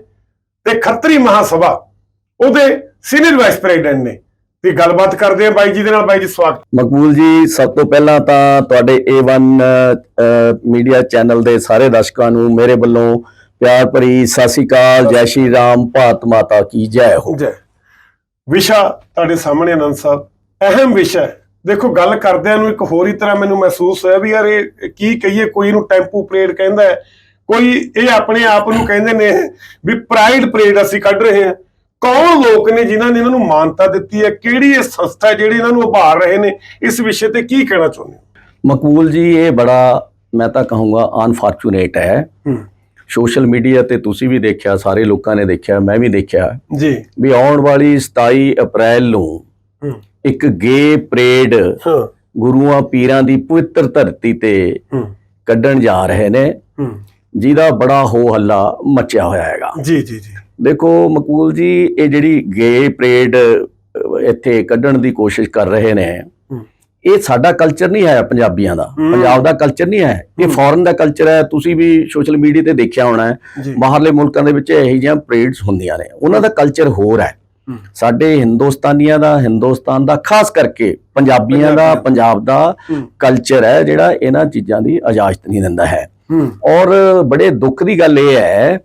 ਤੇ ਖੱਤਰੀ ਮਹਾਸਭਾ ਉਹਦੇ ਸੀਨੀਅਰ ਵਾਈਸ ਪ੍ਰੈਜ਼ੀਡੈਂਟ ਨੇ। ਤੇ ਗੱਲਬਾਤ ਕਰਦੇ ਆ ਬਾਈ ਜੀ ਦੇ ਨਾਲ। ਬਾਈ ਜੀ ਸਵਾਗਤ। ਮਕਬੂਲ ਜੀ ਸਭ ਤੋਂ ਪਹਿਲਾਂ ਤਾਂ ਤੁਹਾਡੇ A1 ਮੀਡੀਆ ਚੈਨਲ ਦੇ ਸਾਰੇ ਦਰਸ਼ਕਾਂ ਨੂੰ ਮੇਰੇ ਵੱਲੋਂ ਪਿਆਰ ਭਰੀ ਸਤਿ ਸ਼੍ਰੀ ਅਕਾਲ ਜੈ ਸ਼੍ਰੀ ਰਾਮ ਭਾਰਤ ਮਾਤਾ ਕੀ ਜੈ ਹੋ। ਜੈ। ਵਿਸ਼ਾ ਤੁਹਾਡੇ ਸਾਹਮਣੇ ਆਨੰਦ ਸਾਹਿਬ ਅਹਿਮ ਵਿਸ਼ਾ ਹੈ। ਦੇਖੋ ਗੱਲ ਕਰਦਿਆਂ ਨੂੰ ਇੱਕ ਹੋਰ ਹੀ ਤਰ੍ਹਾਂ ਮੈਨੂੰ ਮਹਿਸੂਸ ਹੋਇਆ ਵੀ ਯਾਰ ਇਹ ਕੀ ਕਹੀਏ ਕੋਈ ਨੂੰ ਟੈਂਪੂ ਪਰੇਡ ਕਹਿੰਦਾ ਹੈ। ਕੋਈ ਇਹ ਆਪਣੇ ਆਪ ਨੂੰ ਕਹਿੰਦੇ ਨੇ ਵੀ ਪ੍ਰਾਈਡ ਪਰੇਡ ਅਸੀਂ ਕੱਢ ਰਹੇ ਹਾਂ। ਕੌਣ ਲੋਕ ਨੇ ਜਿਨ੍ਹਾਂ ਨੇ ਇਹਨਾਂ ਨੂੰ ਮਾਨਤਾ ਦਿੱਤੀ ਹੈ? ਕਿਹੜੀ ਇਹ ਸੰਸਥਾ ਹੈ ਜਿਹੜੀ ਇਹਨਾਂ ਨੂੰ ਉਭਾਰ ਰਹੇ ਨੇ? ਇਸ ਵਿਸ਼ੇ ਤੇ ਕੀ ਕਹਿਣਾ ਚਾਹੁੰਦੇ ਹੋ? ਮਕਬੂਲ ਜੀ ਇਹ ਬੜਾ ਮੈਂ ਤਾਂ ਕਹੂੰਗਾ ਅਨਫੋਰਚੂਨੇਟ ਹੂੰ। ਸੋਸ਼ਲ ਮੀਡੀਆ ਤੇ ਤੁਸੀਂ ਵੀ ਦੇਖਿਆ ਸਾਰੇ ਲੋਕਾਂ ਨੇ ਦੇਖਿਆ ਮੈਂ ਵੀ ਦੇਖਿਆ ਜੀ। ਵੀ ਆਉਣ ਵਾਲੀ 27 ਅਪ੍ਰੈਲ ਨੂੰ ਇੱਕ ਗੇ ਪਰੇਡ ਗੁਰੂਆਂ ਪੀਰਾਂ ਦੀ ਪਵਿੱਤਰ ਧਰਤੀ ਤੇ ਕੱਢਣ ਜਾ ਰਹੇ ਨੇ। ਜਿਹਦਾ ਬੜਾ ਹੋ ਹੱਲਾ ਮਚਿਆ ਹੋਇਆ ਹੈਗਾ। ਜੀ ਜੀ ਜੀ। ਦੇਖੋ ਮਕਬੂਲ ਜੀ ਇਹ ਜਿਹੜੀ ਗੇ ਪਰੇਡ ਇੱਥੇ ਕੱਢਣ ਦੀ ਕੋਸ਼ਿਸ਼ ਕਰ ਰਹੇ ਨੇ। ਇਹ ਸਾਡਾ ਕਲਚਰ ਨਹੀਂ ਹੈ ਪੰਜਾਬੀਆਂ ਦਾ। ਪੰਜਾਬ ਦਾ ਕਲਚਰ ਨਹੀਂ ਹੈ। ਇਹ। ਫੋਰਨ ਦਾ ਕਲਚਰ ਹੈ। ਤੁਸੀਂ ਵੀ ਸੋਸ਼ਲ ਮੀਡੀਆ ਤੇ ਦੇਖਿਆ ਹੋਣਾ ਹੈ। ਬਾਹਰਲੇ ਮੁਲਕਾਂ ਦੇ ਵਿੱਚ ਇਹੋ ਜਿਹੀਆਂ ਪਰੇਡਸ ਹੁੰਦੀਆਂ ਨੇ। ਉਹਨਾਂ ਦਾ ਕਲਚਰ ਹੋਰ ਹੈ। ਸਾਡੇ ਹਿੰਦੁਸਤਾਨੀਆਂ ਦਾ ਹਿੰਦੁਸਤਾਨ ਦਾ ਖਾਸ ਕਰਕੇ ਪੰਜਾਬੀਆਂ ਦਾ। ਪੰਜਾਬ ਦਾ ਕਲਚਰ ਹੈ ਜਿਹੜਾ ਇਹਨਾਂ ਚੀਜ਼ਾਂ ਦੀ ਇਜਾਜ਼ਤ ਨਹੀਂ ਦਿੰਦਾ ਹੂੰ। ਔਰ ਬੜੇ ਦੁੱਖ ਦੀ ਗੱਲ ਇਹ ਹੈ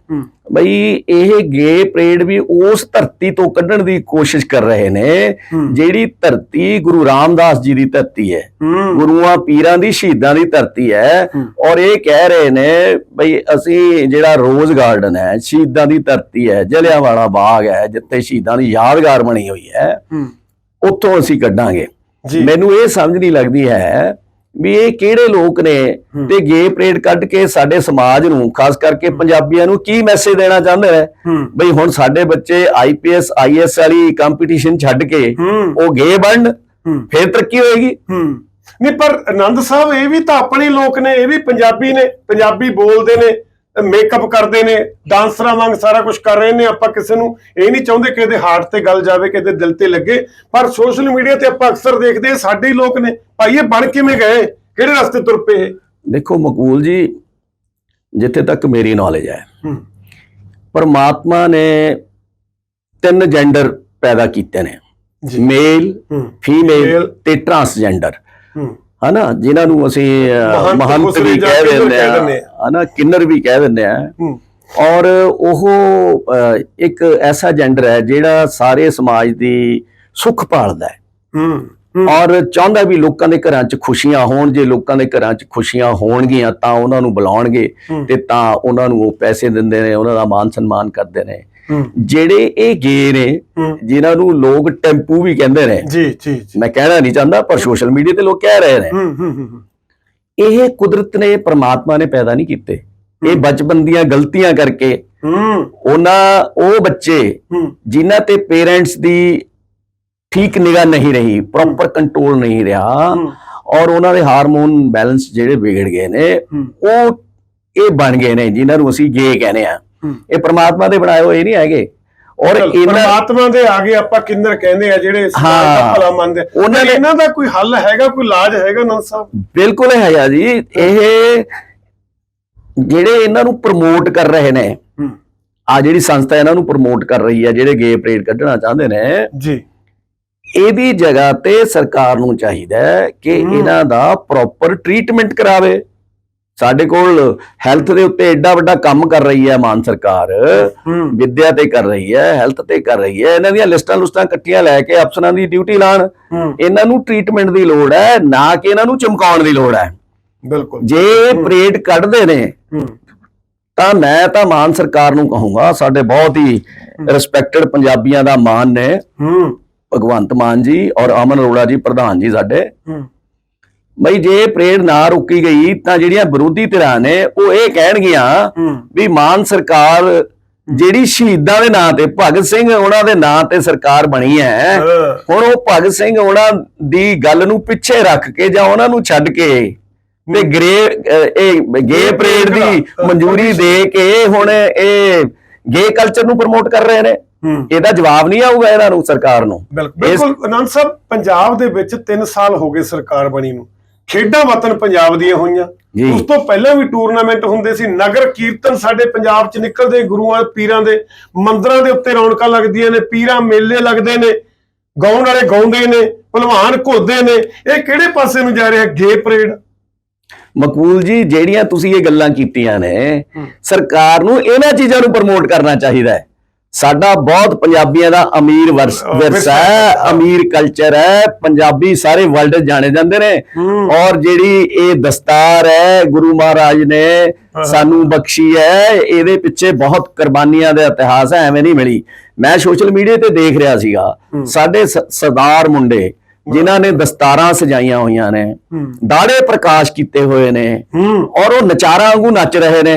ਬਈ ਇਹ ਗੇ ਪਰੇਡ ਵੀ ਉਸ ਧਰਤੀ ਤੋਂ ਕੱਢਣ ਦੀ ਕੋਸ਼ਿਸ਼ ਕਰ ਰਹੇ ਨੇ ਜਿਹੜੀ ਧਰਤੀ ਗੁਰੂ ਰਾਮਦਾਸ ਜੀ ਦੀ ਧਰਤੀ ਹੈ। ਗੁਰੂਆਂ ਪੀਰਾਂ ਦੀ ਸ਼ਹੀਦਾਂ ਦੀ ਧਰਤੀ ਹੈ। ਔਰ ਇਹ ਕਹਿ ਰਹੇ ਨੇ ਬਈ ਅਸੀਂ ਜਿਹੜਾ ਰੋਜ਼ ਗਾਰਡਨ ਹੈ ਸ਼ਹੀਦਾਂ ਦੀ ਧਰਤੀ ਹੈ ਜਲਿਆਂਵਾਲਾ ਬਾਗ ਹੈ ਜਿੱਥੇ ਸ਼ਹੀਦਾਂ ਦੀ ਯਾਦਗਾਰ ਬਣੀ ਹੋਈ ਹੈ ਉੱਥੋਂ ਅਸੀਂ ਕੱਢਾਂਗੇ। ਮੈਨੂੰ ਇਹ ਸਮਝ ਨਹੀਂ ਲੱਗਦੀ ਹੈ ਵੀ ਇਹ ਕਿਹੜੇ ਲੋਕ ਨੇ। ਤੇ ਗੇ ਪਰੇਡ ਕੱਢ ਕੇ ਸਾਡੇ ਸਮਾਜ ਨੂੰ ਖਾਸ ਕਰਕੇ ਪੰਜਾਬੀਆਂ ਨੂੰ ਕੀ ਮੈਸੇਜ ਦੇਣਾ ਚਾਹੁੰਦੇ ਨੇ? ਹੂੰ। ਬਈ ਹੁਣ ਸਾਡੇ ਬੱਚੇ ਆਈਪੀਐਸ ਆਈਐਸ ਵਾਲੀ ਕੰਪੀਟੀਸ਼ਨ ਛੱਡ ਕੇ ਉਹ ਗੇ ਬਣਨ ਹੂੰ। ਫੇਰ ਤਰੱਕੀ ਹੋਏਗੀ? ਨਹੀਂ ਪਰ ਆਨੰਦ ਸਾਹਿਬ ਇਹ ਵੀ ਤਾਂ ਆਪਣੇ ਲੋਕ ਨੇ ਇਹ ਵੀ ਪੰਜਾਬੀ ਨੇ ਪੰਜਾਬੀ ਬੋਲਦੇ ਨੇ। ਮੇਕਅਪ ਕਰਦੇ ਨੇ ਡਾਂਸਰਾਂ ਵਾਂਗ ਸਾਰਾ ਕੁਝ ਕਰ ਰਹੇ ਨੇ ਆਪਾਂ ਕਿਸੇ ਨੂੰ ਇਹ ਨਹੀਂ ਚਾਹੁੰਦੇ ਕਿ ਇਹਦੇ ਹਾਰਟ ਤੇ ਗੱਲ ਜਾਵੇ ਕਿ ਇਹਦੇ ਦਿਲ ਤੇ ਲੱਗੇ ਪਰ ਸੋਸ਼ਲ ਮੀਡੀਆ ਤੇ ਆਪਾਂ ਅਕਸਰ ਦੇਖਦੇ ਸਾਡੇ ਹੀ ਲੋਕ ਨੇ। ਭਾਈ ਇਹ ਬਣ ਕਿਵੇਂ ਗਏ? ਕਿਹੜੇ ਰਸਤੇ ਤੁਰ ਪਏ? ਦੇਖੋ ਮਕਬੂਲ ਜੀ ਜਿੱਥੇ ਤੱਕ ਮੇਰੀ ਨੌਲੇਜ ਹੈ ਪਰਮਾਤਮਾ ਨੇ ਤਿੰਨ ਜੈਂਡਰ ਪੈਦਾ ਕੀਤੇ ਨੇ। ਮੇਲ ਫੀਮੇਲ ਤੇ ਟਰਾਂਸਜੈਂਡਰ ਹਨਾ ਜਿਨ੍ਹਾਂ ਨੂੰ ਅਸੀਂ ਮਹੰਤ, ਵੀ ਕਹਿ ਦਿੰਦੇ ਆ। ਹਨਾ ਕਿੰਨਰ ਵੀ ਕਹਿ ਦਿੰਦੇ ਆ ਔਰ ਉਹ ਇੱਕ ਐਸਾ ਜੈਂਡਰ ਹੈ ਜਿਹੜਾ ਸਾਰੇ ਸਮਾਜ ਦੀ ਸੁੱਖ ਭਾਲਦਾ ਹੈ। ਔਰ ਚਾਹੁੰਦਾ ਵੀ ਲੋਕਾਂ ਦੇ ਘਰਾਂ 'ਚ ਖੁਸ਼ੀਆਂ ਹੋਣ ਜੇ ਲੋਕਾਂ ਦੇ ਘਰਾਂ 'ਚ ਖੁਸ਼ੀਆਂ ਹੋਣਗੀਆਂ ਤਾਂ ਉਹਨਾਂ ਨੂੰ ਬੁਲਾਉਣਗੇ ਤੇ ਤਾਂ ਉਹਨਾਂ ਨੂੰ ਉਹ ਪੈਸੇ ਦਿੰਦੇ ਨੇ ਉਹਨਾਂ ਦਾ ਮਾਨ ਸਨਮਾਨ ਕਰਦੇ ਨੇ। ਜਿਹੜੇ ਇਹ ਗੇ ਨੇ ਜਿਨ੍ਹਾਂ ਨੂੰ ਲੋਕ ਟੈਂਪੂ ਵੀ ਕਹਿੰਦੇ ਨੇ। ਜੀ ਜੀ ਮੈਂ ਕਹਿਣਾ ਨਹੀਂ ਚਾਹੁੰਦਾ ਪਰ ਸੋਸ਼ਲ ਮੀਡੀਆ ਤੇ ਲੋਕ ਕਹਿ ਰਹੇ ਨੇ। ਇਹ ਕੁਦਰਤ ਨੇ ਪ੍ਰਮਾਤਮਾ ਨੇ ਪੈਦਾ ਨਹੀਂ ਕੀਤੇ। ਇਹ ਬਚਪਨ ਦੀਆਂ ਗਲਤੀਆਂ ਕਰਕੇ ਉਹਨਾਂ ਉਹ ਬੱਚੇ ਜਿਨ੍ਹਾਂ ਤੇ ਪੇਰੈਂਟਸ ਦੀ ਠੀਕ ਨਿਗਾਹ ਨਹੀਂ ਰਹੀ ਪ੍ਰੋਪਰ ਕੰਟਰੋਲ ਨਹੀਂ ਰਿਹਾ ਔਰ ਉਹਨਾਂ ਦੇ ਹਾਰਮੋਨ ਬੈਲੈਂਸ ਜਿਹੜੇ ਵਿਗੜ ਗਏ ਨੇ ਉਹ ਇਹ ਬਣ ਗਏ ਨੇ ਜਿਨ੍ਹਾਂ ਨੂੰ ਅਸੀਂ ਗੇ ਕਹਿੰਦੇ ਆ ਇਹ ਪ੍ਰਮਾਤਮਾ ਦੇ ਬਣਾਏ ਹੋਏ ਨਹੀਂ ਹੈਗੇ। ਔਰ ਇਹਨਾਂ ਪਰਮਾਤਮਾ ਦੇ ਆਗੇ ਆਪਾਂ ਕਿੰਨਰ ਕਹਿੰਦੇ ਆ ਜਿਹੜੇ ਸਮਾਜ ਦਾ ਹਾਂ। ਭਲਾ ਮੰਨਦੇ। ਉਹਨਾਂ ਨੇ- ਇਹਨਾਂ ਦਾ ਕੋਈ ਹੱਲ ਹੈਗਾ ਕੋਈ ਇਲਾਜ ਹੈਗਾ ਨੰਦ ਸਾਹਿਬ? ਬਿਲਕੁਲ ਹੈ ਜੀ। ਇਹ ਜਿਹੜੇ ਇਹਨਾਂ ਨੂੰ ਪ੍ਰਮੋਟ ਕਰ ਰਹੇ ਨੇ ਆ ਜਿਹੜੀ ਸੰਸਥਾ ਇਹਨਾਂ ਨੂੰ ਪ੍ਰਮੋਟ ਕਰ ਰਹੀ ਹੈ ਜਿਹੜੇ ਗੇ ਪਰੇਡ ਕੱਢਣਾ ਚਾਹੁੰਦੇ ਨੇ ਜੀ। ਇਹਦੀ ਜਗ੍ਹਾ ਤੇ ਸਰਕਾਰ ਨੂੰ ਚਾਹੀਦਾ ਹੈ ਕਿ। ਇਹਨਾਂ ਦਾ ਪ੍ਰੋਪਰ ਟ੍ਰੀਟਮੈਂਟ ਕਰਾਵੇ। ਸਾਡੇ ਕੋਲ ਹੈਲਥ ਦੇ ਉੱਤੇ ਐਡਾ ਵੱਡਾ ਕੰਮ ਕਰ ਰਹੀ ਹੈ ਮਾਨ ਸਰਕਾਰ। ਵਿਦਿਆ ਤੇ ਕਰ ਰਹੀ ਹੈ ਹੈਲਥ ਤੇ ਕਰ ਰਹੀ ਹੈ। ਇਹਨਾਂ ਦੀਆਂ ਲਿਸਟਾਂ ਲੁਸਟਾਂ ਇਕੱਠੀਆਂ ਲੈ ਕੇ ਅਫਸਰਾਂ ਦੀ ਡਿਊਟੀ ਲਾਣ ਇਹਨਾਂ ਨੂੰ ਟ੍ਰੀਟਮੈਂਟ ਦੀ ਲੋੜ ਹੈ ਨਾ ਕਿ ਇਹਨਾਂ ਨੂੰ ਚਮਕਾਉਣ ਦੀ ਲੋੜ ਹੈ। ਬਿਲਕੁਲ। ਜੇ ਪਰੇਡ ਕੱਢਦੇ ਨੇ ਤਾਂ ਮੈਂ ਤਾਂ ਮਾਨ ਸਰਕਾਰ ਨੂੰ ਕਹੂੰਗਾ ਸਾਡੇ ਬਹੁਤ ਹੀ ਰਿਸਪੈਕਟਡ ਪੰਜਾਬੀਆਂ ਦਾ ਮਾਨ ਨੇ। ਭਗਵੰਤ ਮਾਨ ਜੀ ਔਰ ਅਮਨ ਅਰੋੜਾ ਜੀ ਪ੍ਰਧਾਨ ਜੀ ਸਾਡੇ। ਬਈ ਜੇ ਪਰੇਡ ਨਾ ਰੁਕੀ ਗਈ ਤਾਂ ਜਿਹੜੀਆਂ ਵਿਰੋਧੀ ਧਿਰਾਂ ਨੇ ਉਹ ਇਹ ਕਹਿਣਗੀਆਂ ਵੀ ਮਾਨ ਸਰਕਾਰ ਜਿਹੜੀ ਸ਼ਹੀਦਾਂ ਦੇ ਨਾਂ ਤੇ ਭਗਤ ਸਿੰਘ ਉਹਨਾਂ ਦੇ ਨਾਂ ਤੇ ਸਰਕਾਰ ਬਣੀ ਹੈ ਹੁਣ ਉਹ ਭਗਤ ਸਿੰਘ ਉਹਨਾਂ ਦੀ ਗੱਲ ਨੂੰ ਪਿੱਛੇ ਰੱਖ ਕੇ ਜਾਂ ਉਹਨਾਂ ਨੂੰ ਛੱਡ ਕੇ ਤੇ ਗ੍ਰੇ ਇਹ ਗੇ ਪਰੇਡ ਦੀ ਮਨਜ਼ੂਰੀ ਦੇ ਕੇ ਹੁਣ ਇਹ ਗੇ ਕਲਚਰ ਨੂੰ ਪ੍ਰਮੋਟ ਕਰ ਰਹੇ ਨੇ। ਇਹਦਾ ਜਵਾਬ ਨਹੀਂ ਆਊਗਾ ਇਹਨਾਂ ਨੂੰ ਸਰਕਾਰ ਨੂੰ। ਬਿਲਕੁਲ ਅਨੰਦ ਸਾਹਿਬ ਪੰਜਾਬ ਦੇ ਵਿੱਚ 3 ਸਾਲ ਹੋ ਗਏ ਸਰਕਾਰ ਬਣੀ ਨੂੰ। ਖੇਡਾਂ ਵਤਨ ਪੰਜਾਬ ਦੀਆਂ ਹੋਈਆਂ। ਉਸ ਤੋਂ ਪਹਿਲਾਂ ਵੀ ਟੂਰਨਾਮੈਂਟ ਹੁੰਦੇ ਸੀ ਨਗਰ ਕੀਰਤਨ ਸਾਡੇ ਪੰਜਾਬ 'ਚ ਨਿਕਲਦੇ ਗੁਰੂਆਂ ਪੀਰਾਂ ਦੇ ਮੰਦਰਾਂ ਦੇ ਉੱਤੇ ਰੌਣਕਾਂ ਲੱਗਦੀਆਂ ਨੇ ਪੀਰਾਂ ਮੇਲੇ ਲੱਗਦੇ ਨੇ ਗਾਉਣ ਵਾਲੇ ਗਾਉਂਦੇ ਨੇ ਭਲਵਾਨ ਘੁਲਦੇ ਨੇ। ਇਹ ਕਿਹੜੇ ਪਾਸੇ ਨੂੰ ਜਾ ਰਿਹਾ? ਗੇ ਪਰੇਡ। ਮਕਬੂਲ ਜੀ ਜਿਹੜੀਆਂ ਤੁਸੀਂ ਇਹ ਗੱਲਾਂ ਕੀਤੀਆਂ ਨੇ ਸਰਕਾਰ ਨੂੰ ਇਹਨਾਂ ਚੀਜ਼ਾਂ ਨੂੰ ਪ੍ਰਮੋਟ ਕਰਨਾ ਚਾਹੀਦਾ ਹੈ। ਸਾਡਾ ਬਹੁਤ ਪੰਜਾਬੀਆਂ ਦਾ ਅਮੀਰ ਵਰਸ- ਹੈ। ਅਮੀਰ ਕਲਚਰ ਹੈ। ਪੰਜਾਬੀ ਸਾਰੇ ਵਰਲਡ ਜਾਣੇ ਜਾਂਦੇ ਨੇ। ਔਰ ਜਿਹੜੀ ਇਹ ਦਸਤਾਰ ਹੈ ਗੁਰੂ ਮਹਾਰਾਜ ਨੇ ਸਾਨੂੰ ਬਖਸ਼ੀ ਹੈ ਇਹਦੇ ਪਿੱਛੇ ਬਹੁਤ ਕੁਰਬਾਨੀਆਂ ਦਾ ਇਤਿਹਾਸ ਹੈ ਐਵੇਂ ਨਹੀਂ ਮਿਲੀ। ਮੈਂ ਸੋਸ਼ਲ ਮੀਡੀਆ ਤੇ ਦੇਖ ਰਿਹਾ ਸੀਗਾ। ਸਾਡੇ ਸਰਦਾਰ ਮੁੰਡੇ ਜਿਨ੍ਹਾਂ ਨੇ ਦਸਤਾਰਾਂ ਸਜਾਈਆਂ ਹੋਈਆਂ ਨੇ ਦਾੜੇ ਪ੍ਰਕਾਸ਼ ਕੀਤੇ ਹੋਏ ਨੇ ਔਰ ਉਹ ਨਚਾਰਾਂ ਵਾਂਗੂ ਨੱਚ ਰਹੇ ਨੇ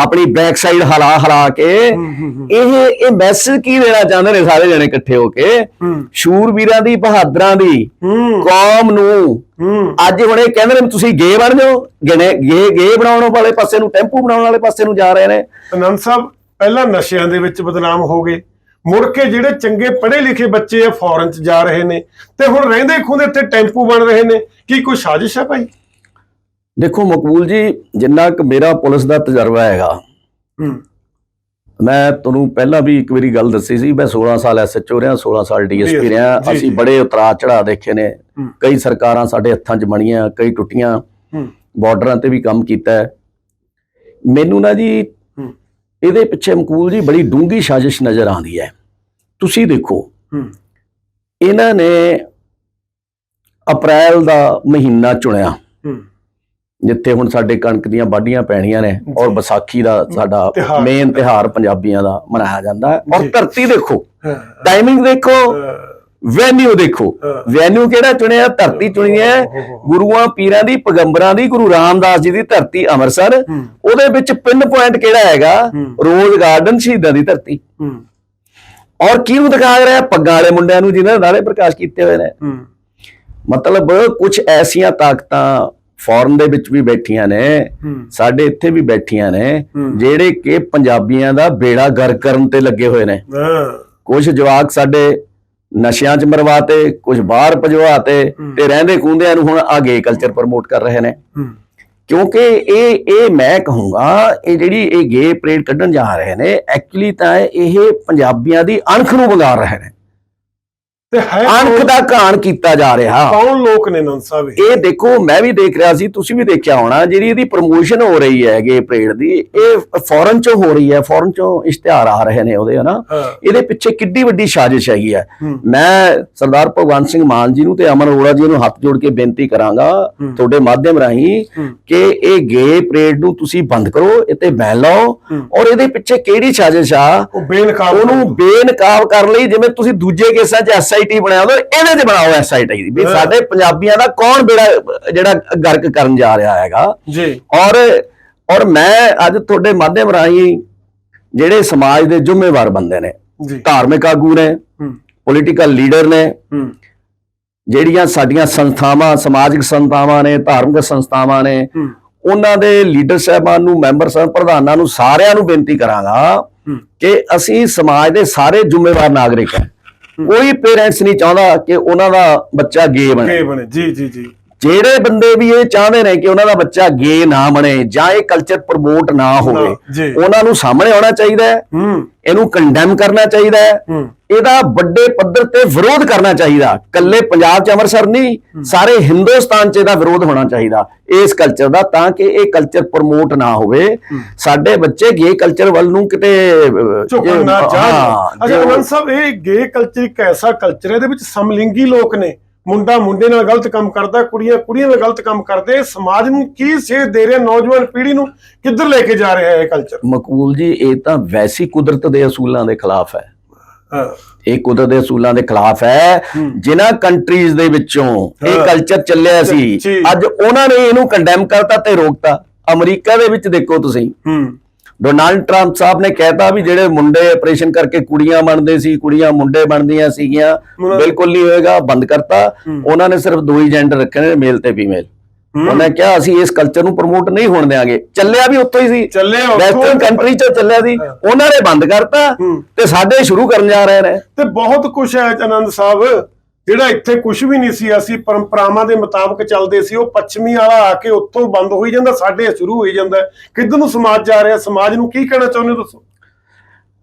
ਆਪਣੀ ਬੈਕ ਸਾਈਡ ਹਲਾ ਹਲਾ ਕੇ ਇਹ ਇਹ ਮੈਸੇਜ ਕੀ ਦੇਣਾ ਚਾਹੁੰਦੇ ਨੇ ਸਾਰੇ ਜਣੇ ਇਕੱਠੇ ਹੋ ਕੇ? ਸ਼ੂਰਵੀਰਾਂ ਦੀ ਬਹਾਦਰਾਂ ਦੀ ਕੌਮ ਨੂੰ। ਅੱਜ ਹੁਣ ਇਹ ਕਹਿੰਦੇ ਨੇ ਤੁਸੀਂ ਗੇ ਬਣ ਜਾਓ ਗਣੇ ਗੇ ਗੇ ਬਣਾਉਣ ਵਾਲੇ ਪਾਸੇ ਨੂੰ ਟੈਂਪੂ ਬਣਾਉਣ ਵਾਲੇ ਪਾਸੇ ਨੂੰ ਜਾ ਰਹੇ ਨੇ। ਅਨੰਦ ਸਾਹਿਬ ਪਹਿਲਾਂ ਨਸ਼ਿਆਂ ਦੇ ਵਿੱਚ ਬਦਨਾਮ ਹੋ ਗਏ। ਮੁੜ ਕੇ ਜਿਹੜੇ ਚੰਗੇ ਪੜ੍ਹੇ ਲਿਖੇ ਬੱਚੇ ਆ ਫੋਰਨ ਚ ਜਾ ਰਹੇ ਨੇ ਤੇ ਹੁਣ ਰਹਿੰਦੇ ਖੁੰਦੇ ਇੱਥੇ ਟੈਂਪੂ ਬਣ ਰਹੇ ਨੇ ਕੀ ਕੋਈ ਸਾਜ਼ਿਸ਼ ਹੈ ਭਾਈ ਦੇਖੋ ਮਕਬੂਲ ਜੀ ਜਿੰਨਾ ਕੁ ਮੇਰਾ ਪੁਲਿਸ ਦਾ ਤਜਰਬਾ ਹੈਗਾ ਮੈਂ ਤੁਹਾਨੂੰ ਪਹਿਲਾਂ ਵੀ ਇੱਕ ਵਾਰੀ ਗੱਲ ਦੱਸੀ ਸੀ ਮੈਂ 16 ਸਾਲ ਐਸਐਚਓ ਰਿਹਾ 16 ਸਾਲ ਡੀਐਸਪੀ ਜੀ, ਰਿਹਾ ਜੀ, ਅਸੀਂ। ਬੜੇ ਉਤਰਾ ਚੜਾ ਦੇਖੇ ਨੇ। ਕਈ ਸਰਕਾਰਾਂ ਸਾਡੇ ਹੱਥਾਂ 'ਚ ਬਣੀਆਂ ਕਈ ਟੁੱਟੀਆਂ ਬਾਰਡਰਾਂ ਤੇ ਵੀ ਕੰਮ ਕੀਤਾ ਮੈਨੂੰ ਨਾ ਜੀ ਇਹਦੇ ਪਿੱਛੇ ਮਕੂਲ ਜੀ ਬੜੀ ਡੂੰਗੀ ਸਾਜ਼ਿਸ਼ ਨਜ਼ਰ ਆਉਂਦੀ ਹੈ। ਤੁਸੀਂ ਦੇਖੋ ਇਹਨਾਂ ਨੇ ਅਪ੍ਰੈਲ ਦਾ ਮਹੀਨਾ ਚੁਣਿਆ। ਜਿੱਥੇ ਹੁਣ ਸਾਡੇ ਕਣਕ ਦੀਆਂ ਵਾਢੀਆਂ ਪੈਣੀਆਂ ਨੇ ਔਰ। ਵਿਸਾਖੀ ਦਾ ਸਾਡਾ। ਮੇਨ ਤਿਹਾਰ ਪੰਜਾਬੀਆਂ ਦਾ ਮਨਾਇਆ ਜਾਂਦਾ ਔਰ। ਧਰਤੀ ਦੇਖੋ ਟਾਈਮਿੰਗ ਦੇਖੋ। ਵੈਨਿਊ ਦੇਖੋ। ਵੈਨਿਊ ਕਿਹੜਾ ਚੁਣਿਆ? ਧਰਤੀ ਚੁਣੀ ਹੈ। ਗੁਰੂਆਂ ਪੀਰਾਂ ਦੀ ਪੈਗੰਬਰਾਂ ਦੀ ਗੁਰੂ ਰਾਮਦਾਸ ਜੀ ਦੀ ਧਰਤੀ ਅੰਮ੍ਰਿਤਸਰ। ਉਹਦੇ ਵਿੱਚ ਪਿੰਨ ਪੁਆਇੰਟ ਕਿਹੜਾ ਹੈਗਾ। ਰੋਜ਼ ਗਾਰਡਨ ਸ਼ਹੀਦਾਂ ਦੀ ਧਰਤੀ। ਔਰ ਕਿਹਨੂੰ ਦਿਖਾ ਰਿਹਾ? ਪੱਗਾਂ ਵਾਲੇ ਮੁੰਡਿਆਂ ਨੂੰ ਜਿਨ੍ਹਾਂ ਨਾਲੇ ਪ੍ਰਕਾਸ਼ ਕੀਤੇ ਹੋਏ ਨੇ। ਮਤਲਬ ਕੁਝ ਐਸੀਆਂ ਤਾਕਤਾਂ ਫੋਰਨ ਦੇ ਵਿੱਚ ਵੀ ਬੈਠੀਆਂ ਨੇ। ਸਾਡੇ ਇੱਥੇ ਵੀ ਬੈਠੀਆਂ ਨੇ। ਜਿਹੜੇ ਕਿ ਪੰਜਾਬੀਆਂ ਦਾ ਬੇੜਾ ਗਰ ਕਰਨ ਤੇ ਲੱਗੇ ਹੋਏ ਨੇ। ਕੁਝ ਜਵਾਕ ਸਾਡੇ ਨਸ਼ਿਆਂ 'ਚ ਮਰਵਾਤੇ ਕੁਝ ਬਾਹਰ ਭਜਵਾਤੇ ਤੇ ਰਹਿੰਦੇ ਖੁੰਦਿਆਂ ਨੂੰ ਹੁਣ ਆਗੇ ਕਲਚਰ ਪ੍ਰਮੋਟ ਕਰ ਰਹੇ ਨੇ। ਕਿਉਂਕਿ ਇਹ ਇਹ ਮੈਂ ਕਹੂੰਗਾ ਇਹ ਜਿਹੜੀ ਇਹ ਗੇ ਪਰੇਡ ਕੱਢਣ ਜਾ ਰਹੇ ਨੇ ਐਕਚੁਅਲੀ ਤਾਂ ਇਹ ਪੰਜਾਬੀਆਂ ਦੀ ਅਣਖ ਨੂੰ ਵਿਗਾੜ ਰਹੇ ਨੇ। ਤੇ ਹੈ ਅਣਖ ਦਾ ਘਾਣ ਕੀਤਾ ਜਾ ਰਿਹਾ ਕੌਣ ਲੋਕ ਨੇ ਨੰਦ ਸਾਹਿਬ ਇਹ? ਦੇਖੋ ਮੈਂ ਵੀ ਦੇਖ ਰਿਹਾ ਸੀ ਤੁਸੀਂ ਵੀ ਦੇਖਿਆ ਹੋਣਾ ਜਿਹੜੀ ਇਹਦੀ ਪ੍ਰੋਮੋਸ਼ਨ ਹੋ ਰਹੀ ਹੈ ਗੇ ਪਰੇਡ ਦੀ ਇਹ ਫੋਰਨ ਚੋਂ ਹੋ ਰਹੀ ਹੈ ਫੋਰਨ ਚੋਂ ਇਸ਼ਤਿਹਾਰ ਆ ਰਹੇ ਨੇ ਉਹਦੇ ਹਨਾ ਇਹਦੇ ਪਿੱਛੇ ਕਿੱਡੀ ਵੱਡੀ ਸਾਜ਼ਿਸ਼ ਹੈਗੀ ਹੈ। ਮੈਂ ਸਰਦਾਰ ਭਗਵੰਤ ਸਿੰਘ ਮਾਨ ਜੀ ਨੂੰ ਤੇ ਅਮਨ ਅਰੋੜਾ ਜੀ ਨੂੰ ਹੱਥ ਜੋੜ ਕੇ ਬੇਨਤੀ ਕਰਾਂਗਾ। ਤੁਹਾਡੇ ਮਾਧਿਅਮ ਰਾਹੀਂ। ਕਿ ਇਹ ਗੇ ਪਰੇਡ ਨੂੰ ਤੁਸੀਂ ਬੰਦ ਕਰੋ ਇਹ ਤੇ ਬੈਨ ਲਾਓ। ਔਰ ਇਹਦੇ ਪਿੱਛੇ ਕਿਹੜੀ ਸਾਜ਼ਿਸ਼ ਆ ਉਹ ਬੇਨਕਾਬ ਉਹਨੂੰ ਬੇਨਕਾਬ ਕਰਨ ਲਈ ਜਿਵੇਂ ਤੁਸੀਂ ਦੂਜੇ ਕੇਸਾਂ 'ਚ ਐਸਆਈਟੀ ਬਣਾਇਆ ਦੋ ਇਹਦੇ 'ਚ ਬਣਾਓ ਐਸਆਈਟੀ ਵੀ। ਸਾਡੇ ਪੰਜਾਬੀਆਂ ਦਾ ਕੌਣ ਬੇੜਾ ਜਿਹੜਾ ਗਰਕ ਕਰਨ ਜਾ ਰਿਹਾ ਹੈਗਾ। ਜੀ। ਔਰ ਔਰ ਮੈਂ ਅੱਜ ਤੁਹਾਡੇ ਮਾਧਿਅਮ ਰਾਹੀਂ ਜਿਹੜੇ ਸਮਾਜ ਦੇ ਜ਼ਿੰਮੇਵਾਰ ਬੰਦੇ ਨੇ ਧਾਰਮਿਕ ਆਗੂ ਨੇ ਪੋਲੀਟੀਕਲ ਲੀਡਰ ਨੇ ਜਿਹੜੀਆਂ ਸਾਡੀਆਂ ਸੰਸਥਾਵਾਂ ਸਮਾਜਿਕ ਸੰਸਥਾਵਾਂ ਨੇ ਧਾਰਮਿਕ ਸੰਸਥਾਵਾਂ ਨੇ ਉਹਨਾਂ ਦੇ ਲੀਡਰ ਸਾਹਿਬਾਨ ਨੂੰ ਮੈਂਬਰ ਸਾਹਿਬ ਪ੍ਰਧਾਨਾਂ ਨੂੰ ਸਾਰਿਆਂ ਨੂੰ ਬੇਨਤੀ ਕਰਾਂਗਾ ਕਿ ਅਸੀਂ ਸਮਾਜ ਦੇ ਸਾਰੇ ਜ਼ਿੰਮੇਵਾਰ ਨਾਗਰਿਕ ਹਾਂ। ਕੋਈ ਪੇਰੈਂਟਸ ਨਹੀਂ ਚਾਹੁੰਦਾ ਕਿ ਉਹਨਾਂ ਦਾ ਬੱਚਾ ਗੇ ਬਣੇ। ਕੇ ਬਣੇ। ਜੀ ਜੀ ਜੀ। ਜਿਹੜੇ ਬੰਦੇ ਵੀ ਇਹ ਚਾਹੁੰਦੇ ਨੇ ਕਿ ਉਹਨਾਂ ਦਾ ਬੱਚਾ ਗੇ ਨਾ ਬਣੇ ਜਾਂ ਇਹ ਕਲਚਰ ਪ੍ਰਮੋਟ ਨਾ ਹੋਵੇ। ਉਹਨਾਂ ਨੂੰ ਸਾਹਮਣੇ ਆਉਣਾ ਚਾਹੀਦਾ ਹੈ। ਇਹਨੂੰ ਕੰਡੈਮ ਕਰਨਾ ਚਾਹੀਦਾ ਹੈ। ਇਹਦਾ ਵੱਡੇ ਪੱਧਰ ਤੇ ਵਿਰੋਧ ਕਰਨਾ ਚਾਹੀਦਾ। ਕੱਲੇ ਪੰਜਾਬ ਚ ਅੰਮ੍ਰਿਤਸਰ ਨਹੀਂ ਸਾਰੇ ਹਿੰਦੁਸਤਾਨ ਚ ਇਹਦਾ ਵਿਰੋਧ ਹੋਣਾ ਚਾਹੀਦਾ। ਇਸ ਕਲਚਰ ਦਾ ਤਾਂ ਕਿ ਇਹ ਕਲਚਰ ਪ੍ਰਮੋਟ ਨਾ ਹੋਵੇ। ਸਾਡੇ ਬੱਚੇ ਗੇ ਕਲਚਰ ਵੱਲ ਨੂੰ ਕਿਤੇ ਝੁਕਣ ਜੇ ਅੱਛਾ ਸਾਹਿਬ ਇਹ ਗੇ ਕਲਚਰ ਇੱਕ ਐਸਾ ਕਲਚਰ ਹੈ ਇਹਦੇ ਵਿੱਚ ਸਮਲਿੰਗੀ ਲੋਕ ਨੇ। ਮੁੰਡਾ ਮੁੰਡੇ ਨਾਲ ਗਲਤ ਕੰਮ ਕਰਦਾ ਕੁੜੀਆਂ ਕੁੜੀਆਂ ਨਾਲ ਗਲਤ ਕੰਮ ਕਰਦੇ ਸਮਾਜ ਨੂੰ ਕੀ ਸੇਧ ਦੇ ਰਿਹਾ ਨੌਜਵਾਨ ਪੀੜ੍ਹੀ ਨੂੰ ਕਿੱਧਰ ਲੈ ਕੇ ਜਾ ਰਿਹਾ ਹੈ ਇਹ ਕਲਚਰ ਮਕਬੂਲ ਜੀ ਇਹ ਤਾਂ ਵੈਸੀ ਕੁਦਰਤ ਦੇ ਅਸੂਲਾਂ ਦੇ ਖਿਲਾਫ ਹੈ। ਇਹ ਕੁਦਰਤ ਦੇ ਅਸੂਲਾਂ ਦੇ ਖਿਲਾਫ ਹੈ ਜਿਨ੍ਹਾਂ ਕੰਟਰੀਜ਼ ਦੇ ਵਿੱਚੋਂ ਇਹ। ਕਲਚਰ ਚੱਲਿਆ ਸੀ। ਅੱਜ ਉਹਨਾਂ ਨੇ ਇਹਨੂੰ ਕੰਡੈਮ ਕਰਤਾ ਤੇ ਰੋਕਤਾ। ਅਮਰੀਕਾ ਦੇ ਵਿੱਚ ਦੇਖੋ ਤੁਸੀਂ। ਡੋਨਾਲਡ ਟਰੰਪ ਸਾਹਿਬ ਨੇ ਕਹਿਤਾ ਵੀ ਜਿਹੜੇ ਮੁੰਡੇ ਆਪਰੇਸ਼ਨ ਕਰਕੇ ਕੁੜੀਆਂ ਬਣਦੇ ਸੀ ਕੁੜੀਆਂ ਮੁੰਡੇ ਬਣਦੀਆਂ ਸੀਗੀਆਂ ਬਿਲਕੁਲ ਨਹੀਂ ਹੋਏਗਾ ਬੰਦ ਕਰਤਾ। ਉਹਨਾਂ ਨੇ ਸਿਰਫ ਦੋ ਹੀ ਜੈਂਡਰ ਰੱਖੇ ਨੇ ਮੇਲ ਤੇ ਫੀਮੇਲ ਉਹਨੇ ਕਿਹਾ ਅਸੀਂ ਇਸ ਕਲਚਰ ਨੂੰ ਪ੍ਰਮੋਟ ਨਹੀਂ ਹੋਣ ਦੇਾਂਗੇ ਚੱਲਿਆ ਵੀ ਉੱਥੋਂ ਹੀ ਸੀ। ਚੱਲਿਆ ਵੈਸਟਰਨ ਕੰਟਰੀ ਚੋਂ ਚੱਲਿਆ ਸੀ। ਉਹਨਾਂ ਨੇ ਬੰਦ ਕਰਤਾ। ਤੇ ਸਾਡੇ ਸ਼ੁਰੂ ਕਰਨ ਜਾ ਰਹੇ ਨੇ। ਤੇ ਬਹੁਤ ਕੁਝ ਹੈ ਆਨੰਦ ਸਾਹਿਬ। ਜਿਹੜਾ ਇੱਥੇ ਕੁਝ ਵੀ ਨਹੀਂ ਸੀ ਅਸੀਂ ਪਰੰਪਰਾਵਾਂ ਦੇ ਮੁਤਾਬਕ ਚੱਲਦੇ ਸੀ ਉਹ ਪੱਛਮੀ ਵਾਲਾ ਆ ਕੇ ਉੱਥੋਂ ਬੰਦ ਹੋਈ ਜਾਂਦਾ ਸਾਡੇ ਸ਼ੁਰੂ ਹੋਈ ਜਾਂਦਾ। ਕਿੱਧਰ ਨੂੰ ਸਮਾਜ ਜਾ ਰਿਹਾ? ਸਮਾਜ ਨੂੰ ਕੀ ਕਹਿਣਾ ਚਾਹੁੰਦੇ ਹੋ ਦੱਸੋ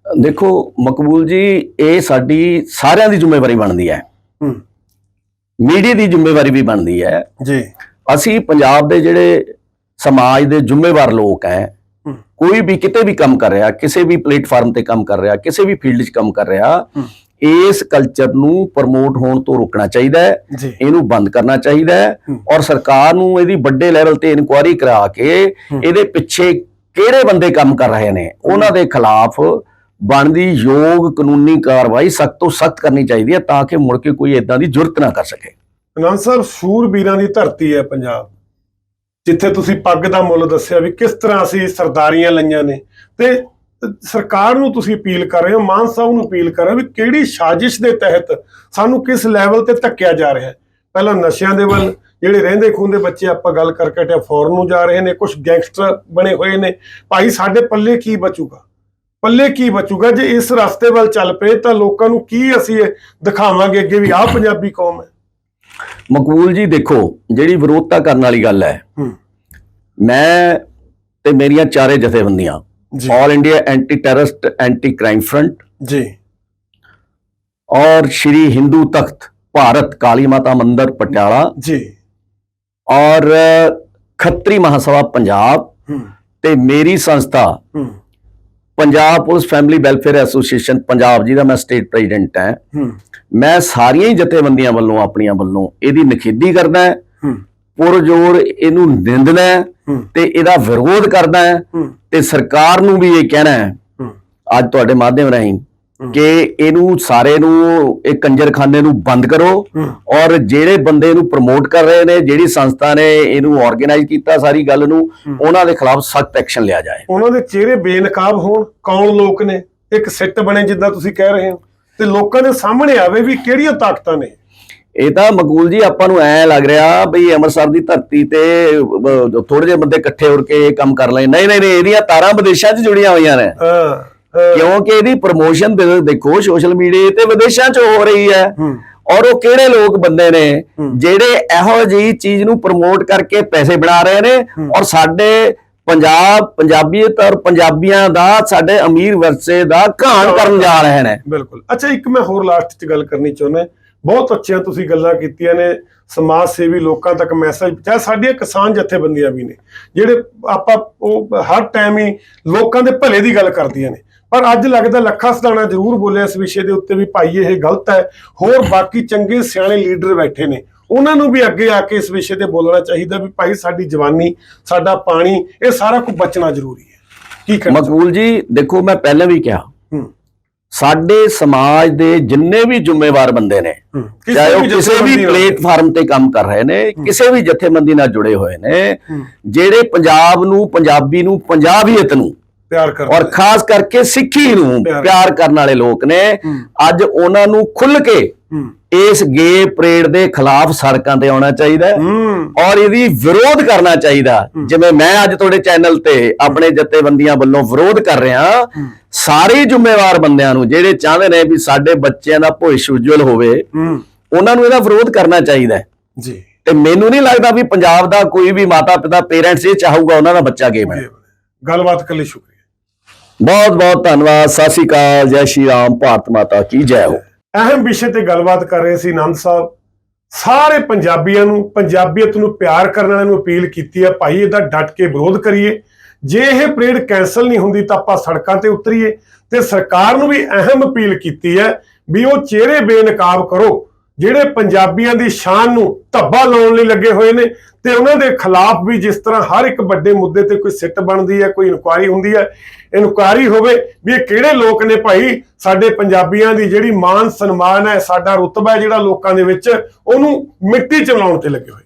ਦੇਖੋ ਮਕਬੂਲ ਜੀ ਇਹ ਸਾਡੀ ਸਾਰਿਆਂ ਦੀ ਜ਼ਿੰਮੇਵਾਰੀ ਬਣਦੀ ਹੈ। ਮੀਡੀਆ ਦੀ ਜ਼ਿੰਮੇਵਾਰੀ ਵੀ ਬਣਦੀ ਹੈ। ਜੀ। ਅਸੀਂ ਪੰਜਾਬ ਦੇ ਜਿਹੜੇ ਸਮਾਜ ਦੇ ਜ਼ਿੰਮੇਵਾਰ ਲੋਕ ਹੈ। ਕੋਈ ਵੀ ਕਿਤੇ ਵੀ ਕੰਮ ਕਰ ਰਿਹਾ ਕਿਸੇ ਵੀ ਪਲੇਟਫਾਰਮ ਤੇ ਕੰਮ ਕਰ ਰਿਹਾ ਕਿਸੇ ਵੀ ਫੀਲਡ 'ਚ ਕੰਮ ਕਰ ਰਿਹਾ। ਇਸ ਕਲਚਰ ਨੂੰ ਪ੍ਰਮੋਟ ਹੋਣ ਤੋਂ ਰੋਕਣਾ ਚਾਹੀਦਾ ਹੈ। ਇਹਨੂੰ ਬੰਦ ਕਰਨਾ ਚਾਹੀਦਾ ਹੈ। ਔਰ ਸਰਕਾਰ ਨੂੰ ਇਹਦੀ ਵੱਡੇ ਲੈਵਲ ਤੇ ਇਨਕੁਆਇਰੀ ਕਰਾ ਕੇ ਇਹਦੇ ਪਿੱਛੇ ਕਿਹੜੇ ਬੰਦੇ ਕੰਮ ਕਰ ਰਹੇ ਨੇ ਉਹਨਾਂ ਦੇ ਖਿਲਾਫ ਬਣਦੀ ਯੋਗ ਕਾਨੂੰਨੀ ਕਾਰਵਾਈ ਸਖਤ ਤੋਂ ਸਖਤ ਕਰਨੀ ਚਾਹੀਦੀ ਹੈ ਤਾਂ ਕਿ ਮੁੜ ਕੇ ਕੋਈ ਇਦਾਂ ਦੀ ਜ਼ਰੂਰਤ ਨਾ ਕਰ ਸਕੇ। ਅਨੰਦ ਸਾਹਿਬ ਸੂਰਬੀਰਾਂ ਦੀ ਧਰਤੀ ਹੈ ਪੰਜਾਬ। ਜਿੱਥੇ ਤੁਸੀਂ ਪੱਗ ਦਾ ਮੁੱਲ ਦੱਸਿਆ ਵੀ ਕਿਸ ਤਰ੍ਹਾਂ ਅਸੀਂ ਸਰਦਾਰੀਆਂ ਲਈਆਂ ਨੇ। ਤੇ ਸਰਕਾਰ ਨੂੰ ਤੁਸੀਂ ਅਪੀਲ ਕਰ ਰਹੇ ਹੋ ਮਾਨ ਸਾਹਿਬ ਨੂੰ ਅਪੀਲ ਕਰ ਰਹੇ ਹੋ ਵੀ ਕਿਹੜੀ ਸਾਜ਼ਿਸ਼ ਦੇ ਤਹਿਤ ਸਾਨੂੰ ਕਿਸ ਲੈਵਲ ਤੇ ਧੱਕਿਆ ਜਾ ਰਿਹਾ ਹੈ? ਪਹਿਲਾਂ ਨਸ਼ਿਆਂ ਦੇ ਵੱਲ ਜਿਹੜੇ ਰਹਿੰਦੇ ਖੂੰਦੇ ਬੱਚੇ ਆਪਾਂ ਗੱਲ ਕਰਕੇ ਟਿਆ ਫੌਰਨ ਨੂੰ ਜਾ ਰਹੇ ਨੇ ਕੁਝ ਗੈਂਗਸਟਰ ਬਣੇ ਹੋਏ ਨੇ। ਭਾਈ ਸਾਡੇ ਪੱਲੇ ਕੀ ਬਚੂਗਾ? ਪੱਲੇ ਕੀ ਬਚੂਗਾ? ਜੇ ਇਸ ਰਸਤੇ ਵੱਲ ਚੱਲ ਪਏ ਤਾਂ ਲੋਕਾਂ ਨੂੰ ਕੀ ਅਸੀਂ ਦਿਖਾਵਾਂਗੇ ਅੱਗੇ ਵੀ ਆਹ ਪੰਜਾਬੀ ਕੌਮ ਹੈ? ਮਕਬੂਲ ਜੀ ਦੇਖੋ ਜਿਹੜੀ ਵਿਰੋਧਤਾ ਕਰਨ ਵਾਲੀ ਗੱਲ ਹੂੰ। ਮੈਂ ਤੇ ਮੇਰੀਆਂ ਚਾਰੇ ਜਥੇਬੰਦੀਆਂ ਜੀ। All India anti terrorist anti crime front ਜੀ ਔਰ ਸ਼੍ਰੀ ਹਿੰਦੂ ਤਖਤ ਭਾਰਤ ਕਾਲੀ ਮਾਤਾ ਮੰਦਿਰ ਪਟਿਆਲਾ ਜੀ ਔਰ ਖੱਤਰੀ ਮਹਾਸਭਾ ਪੰਜਾਬ ਤੇ ਮੇਰੀ ਸੰਸਥਾ Punjab police family welfare association Punjab ਜਿਹਦਾ ਮੈਂ ਸਟੇਟ ਪ੍ਰੈਜ਼ੀਡੈਂਟ ਹਾਂ ਮੈਂ ਸਾਰੀਆਂ ਹੀ ਜਥੇਬੰਦੀਆਂ ਵੱਲੋਂ ਆਪਣੀਆਂ ਵੱਲੋਂ ਇਹਦੀ ਨਿਖੇਧੀ ਕਰਦਾ ਪੁਰਜੋਰ ਇਹਨੂੰ ਨਿੰਦਦਾ ਹੈ ਹੂੰ। ਤੇ ਇਹਦਾ ਵਿਰੋਧ ਕਰਦਾ ਹੈ ਤੇ ਸਰਕਾਰ ਨੂੰ ਵੀ ਇਹ ਕਹਿਣਾ ਹੈ ਅੱਜ ਤੁਹਾਡੇ ਮਾਧਿਅਮ ਰਾਹੀਂ। ਕਿ ਇਹਨੂੰ ਸਾਰੇ ਨੂੰ ਇਹ ਕੰਜਰਖਾਨੇ ਨੂੰ ਬੰਦ ਕਰੋ ਔਰ ਜਿਹੜੇ ਬੰਦੇ ਨੂੰ ਪ੍ਰਮੋਟ ਕਰ ਰਹੇ ਨੇ ਜਿਹੜੀ ਸੰਸਥਾ ਨੇ ਇਹਨੂੰ ਆਰਗੇਨਾਈਜ਼ ਕੀਤਾ ਸਾਰੀ ਗੱਲ ਨੂੰ ਉਹਨਾਂ ਦੇ ਖਿਲਾਫ ਸਖਤ ਐਕਸ਼ਨ ਲਿਆ ਜਾਏ। ਉਹਨਾਂ ਦੇ ਚਿਹਰੇ ਬੇਨਕਾਬ ਹੋਣ ਕੌਣ ਲੋਕ ਨੇ? ਇੱਕ ਸਿੱਟ ਬਣੇ ਜਿੱਦਾਂ ਤੁਸੀਂ ਕਹਿ ਰਹੇ ਹੋ। ਤੇ ਲੋਕਾਂ ਦੇ ਸਾਹਮਣੇ ਆਵੇ ਵੀ ਕਿਹੜੀਆਂ ਤਾਕਤਾਂ ਨੇ? ਇਹ ਤਾਂ ਮਕਬੂਲ ਜੀ ਆਪਾਂ ਨੂੰ ਐ ਲੱਗ ਰਿਹਾ ਬਈ ਅੰਮ੍ਰਿਤਸਰ ਦੀ ਧਰਤੀ ਤੇ ਥੋੜੇ ਜਿਹੇ ਬੰਦੇ ਇਕੱਠੇ ਹੋ ਕੇ ਇਹ ਕੰਮ ਕਰ ਲਏ। ਨਹੀਂ ਨਹੀਂ ਨਹੀਂ ਇਹਦੀਆਂ ਤਾਰਾਂ ਵਿਦੇਸ਼ਾਂ 'ਚ ਜੁੜੀਆਂ ਹੋਈਆਂ ਨੇ। ਕਿਉਂਕਿ ਇਹਦੀ ਪ੍ਰੋਮੋਸ਼ਨ ਦੇਖੋ ਸੋਸ਼ਲ ਮੀਡੀਆ ਤੇ ਵਿਦੇਸ਼ਾਂ 'ਚ ਹੋ ਰਹੀ ਹੈ। ਔਰ ਉਹ ਕਿਹੜੇ ਲੋਕ ਬੰਦੇ ਨੇ। ਜਿਹੜੇ ਇਹੋ ਜਿਹੀ ਚੀਜ਼ ਨੂੰ ਪ੍ਰਮੋਟ ਕਰਕੇ ਪੈਸੇ ਬਣਾ ਰਹੇ ਨੇ। ਔਰ ਸਾਡੇ ਪੰਜਾਬ ਪੰਜਾਬੀਅਤ ਔਰ ਪੰਜਾਬੀਆਂ ਦਾ ਸਾਡੇ ਅਮੀਰ ਵਰਸੇ ਦਾ ਘਾਣ ਕਰਨ ਜਾ ਰਹੇ ਨੇ। ਬਿਲਕੁਲ। ਅੱਛਾ ਇੱਕ ਮੈਂ ਹੋਰ ਲਾਸਟ 'ਚ ਗੱਲ ਕਰਨੀ ਚਾਹੁੰਦਾ। ਬਹੁਤ ਅੱਛੀਆਂ ਤੁਸੀਂ ਗੱਲਾਂ ਕੀਤੀਆਂ ਨੇ, ਸਮਾਜ ਸੇਵੀ ਲੋਕਾਂ ਤੱਕ ਮੈਸੇਜ ਪਹੁੰਚਾਇਆ। ਸਾਡੀਆਂ ਕਿਸਾਨ ਜਥੇਬੰਦੀਆਂ ਵੀ ਨੇ, ਜਿਹੜੇ ਆਪਾਂ ਉਹ ਹਰ ਟਾਈਮ ਹੀ ਲੋਕਾਂ ਦੇ ਭਲੇ ਦੀ ਗੱਲ ਕਰਦੀਆਂ ਨੇ। ਪਰ ਅੱਜ ਲੱਗਦਾ ਲੱਖਾ ਸਦਾਣਾ ਜ਼ਰੂਰ ਬੋਲਿਆ ਇਸ ਵਿਸ਼ੇ ਦੇ ਉੱਤੇ ਵੀ ਭਾਈ ਇਹ ਗਲਤ ਹੈ, ਹੋਰ ਬਾਕੀ ਚੰਗੇ ਸਿਆਣੇ ਲੀਡਰ ਬੈਠੇ ਨੇ। ਉਹਨਾਂ ਨੂੰ ਵੀ ਅੱਗੇ ਆ ਕੇ ਇਸ ਵਿਸ਼ੇ ਤੇ ਬੋਲਣਾ ਚਾਹੀਦਾ ਵੀ ਭਾਈ ਸਾਡੀ ਜਵਾਨੀ, ਸਾਡਾ ਪਾਣੀ, ਇਹ ਸਾਰਾ ਕੁਝ ਬਚਣਾ ਜ਼ਰੂਰੀ ਹੈ। ਕੀ ਕਰਨਾ ਮਕਬੂਲ ਜੀ, ਦੇਖੋ ਮੈਂ ਪਹਿਲਾਂ ਵੀ ਕਿਹਾ ਸਾਡੇ ਸਮਾਜ ਦੇ ਜਿੰਨੇ ਵੀ ਜ਼ਿੰਮੇਵਾਰ ਬੰਦੇ ਨੇ ਚਾਹੇ ਉਹ ਕਿਸੇ ਵੀ। ਪਲੇਟਫਾਰਮ ਤੇ ਕੰਮ ਕਰ ਰਹੇ ਨੇ ਕਿਸੇ ਵੀ ਜਥੇਬੰਦੀ ਨਾਲ ਜੁੜੇ ਹੋਏ ਨੇ। ਜਿਹੜੇ ਪੰਜਾਬ ਨੂੰ ਪੰਜਾਬੀ ਨੂੰ ਪੰਜਾਬੀਅਤ ਨੂੰ ਪਿਆਰ ਕਰ ਔਰ ਖਾਸ ਕਰਕੇ ਸਿੱਖੀ ਨੂੰ ਪਿਆਰ। ਕਰਨ ਵਾਲੇ ਲੋਕ ਨੇ। ਅੱਜ ਉਹਨਾਂ ਨੂੰ ਖੁੱਲ ਕੇ ਇਸ ਗੇ ਪਰੇਡ ਦੇ ਖਿਲਾਫ ਸੜਕਾਂ ਤੇ ਆਉਣਾ ਚਾਹੀਦਾ ਔਰ ਇਹਦੀ ਵਿਰੋਧ ਕਰਨਾ ਚਾਹੀਦਾ ਜਿਵੇਂ ਮੈਂ ਅੱਜ ਤੁਹਾਡੇ ਚੈਨਲ ਤੇ ਆਪਣੇ ਜਥੇਬੰਦੀਆਂ ਵੱਲੋਂ ਵਿਰੋਧ ਕਰ ਰਿਹਾ ਸਾਰੇ ਜ਼ਿੰਮੇਵਾਰ ਬੰਦਿਆਂ ਨੂੰ ਜਿਹੜੇ ਚਾਹੁੰਦੇ ਨੇ ਵੀ ਸਾਡੇ ਬੱਚਿਆਂ ਦਾ ਭਵਿੱਖ ਉਜਵਲ ਹੋਵੇ ਹੂੰ। ਉਹਨਾਂ ਨੂੰ ਇਹਦਾ ਵਿਰੋਧ ਕਰਨਾ ਚਾਹੀਦਾ ਹੈ। ਜੀ। ਤੇ ਮੈਨੂੰ ਨਹੀਂ ਲੱਗਦਾ ਵੀ ਪੰਜਾਬ ਦਾ ਕੋਈ ਵੀ ਮਾਤਾ ਪਿਤਾ ਪੇਰੈਂਟਸ ਇਹ ਚਾਹੂਗਾ ਉਹਨਾਂ ਦਾ ਬੱਚਾ ਗੇ ਬਣੇ ਗੱਲਬਾਤ ਕਰਨ ਲਈ ਸ਼ੁਕਰੀਆ। ਬਹੁਤ ਬਹੁਤ ਧੰਨਵਾਦ ਸਤਿ ਸ਼੍ਰੀ ਅਕਾਲ ਜੈ ਸ਼੍ਰੀ ਰਾਮ ਭਾਰਤ ਮਾਤਾ ਕੀ ਜੈ ਹੋ। ਅਹਿਮ ਵਿਸ਼ੇ ਤੇ ਗੱਲਬਾਤ ਕਰ ਰਹੇ ਸੀ ਆਨੰਦ ਸਾਹਿਬ। ਸਾਰੇ ਪੰਜਾਬੀਆਂ ਨੂੰ ਪੰਜਾਬੀਅਤ ਨੂੰ ਪਿਆਰ ਕਰਨ ਵਾਲਿਆਂ ਨੂੰ ਅਪੀਲ ਕੀਤੀ ਹੈ ਭਾਈ ਇਹਦਾ ਡਟ ਕੇ ਵਿਰੋਧ ਕਰੀਏ। ਜੇ ਇਹ ਪਰੇਡ ਕੈਨਸਲ ਨਹੀਂ ਹੁੰਦੀ ਤਾਂ ਆਪਾਂ ਸੜਕਾਂ ਤੇ ਉਤਰੀਏ ਤੇ ਸਰਕਾਰ ਨੂੰ ਵੀ ਅਹਿਮ ਅਪੀਲ ਕੀਤੀ ਹੈ ਵੀ ਉਹ ਚਿਹਰੇ ਬੇਨਕਾਬ ਕਰੋ, ਜਿਹੜੇ ਪੰਜਾਬੀਆਂ ਦੀ ਸ਼ਾਨ ਨੂੰ ਧੱਬਾ ਲਾਉਣ ਲਈ ਲੱਗੇ ਹੋਏ ਨੇ ਤੇ ਉਹਨਾਂ ਦੇ ਖਿਲਾਫ ਵੀ ਜਿਸ ਤਰ੍ਹਾਂ ਹਰ ਇੱਕ ਵੱਡੇ ਮੁੱਦੇ ਤੇ ਕੋਈ ਸਿੱਟ ਬਣਦੀ ਹੈ, ਕੋਈ ਇਨਕੁਆਇਰੀ ਹੁੰਦੀ ਹੈ ਇਨਕੁਆਇਰੀ ਹੋਵੇ ਵੀ ਇਹ ਕਿਹੜੇ ਲੋਕ ਨੇ ਭਾਈ? ਸਾਡੇ ਪੰਜਾਬੀਆਂ ਦੀ ਜਿਹੜੀ ਮਾਨ ਸਨਮਾਨ ਹੈ, ਸਾਡਾ ਰੁਤਬਾ ਹੈ ਜਿਹੜਾ ਲੋਕਾਂ ਦੇ ਵਿੱਚ, ਉਹਨੂੰ ਮਿੱਟੀ ਚ ਲਾਉਣ ਤੇ ਲੱਗੇ ਹੋਏ।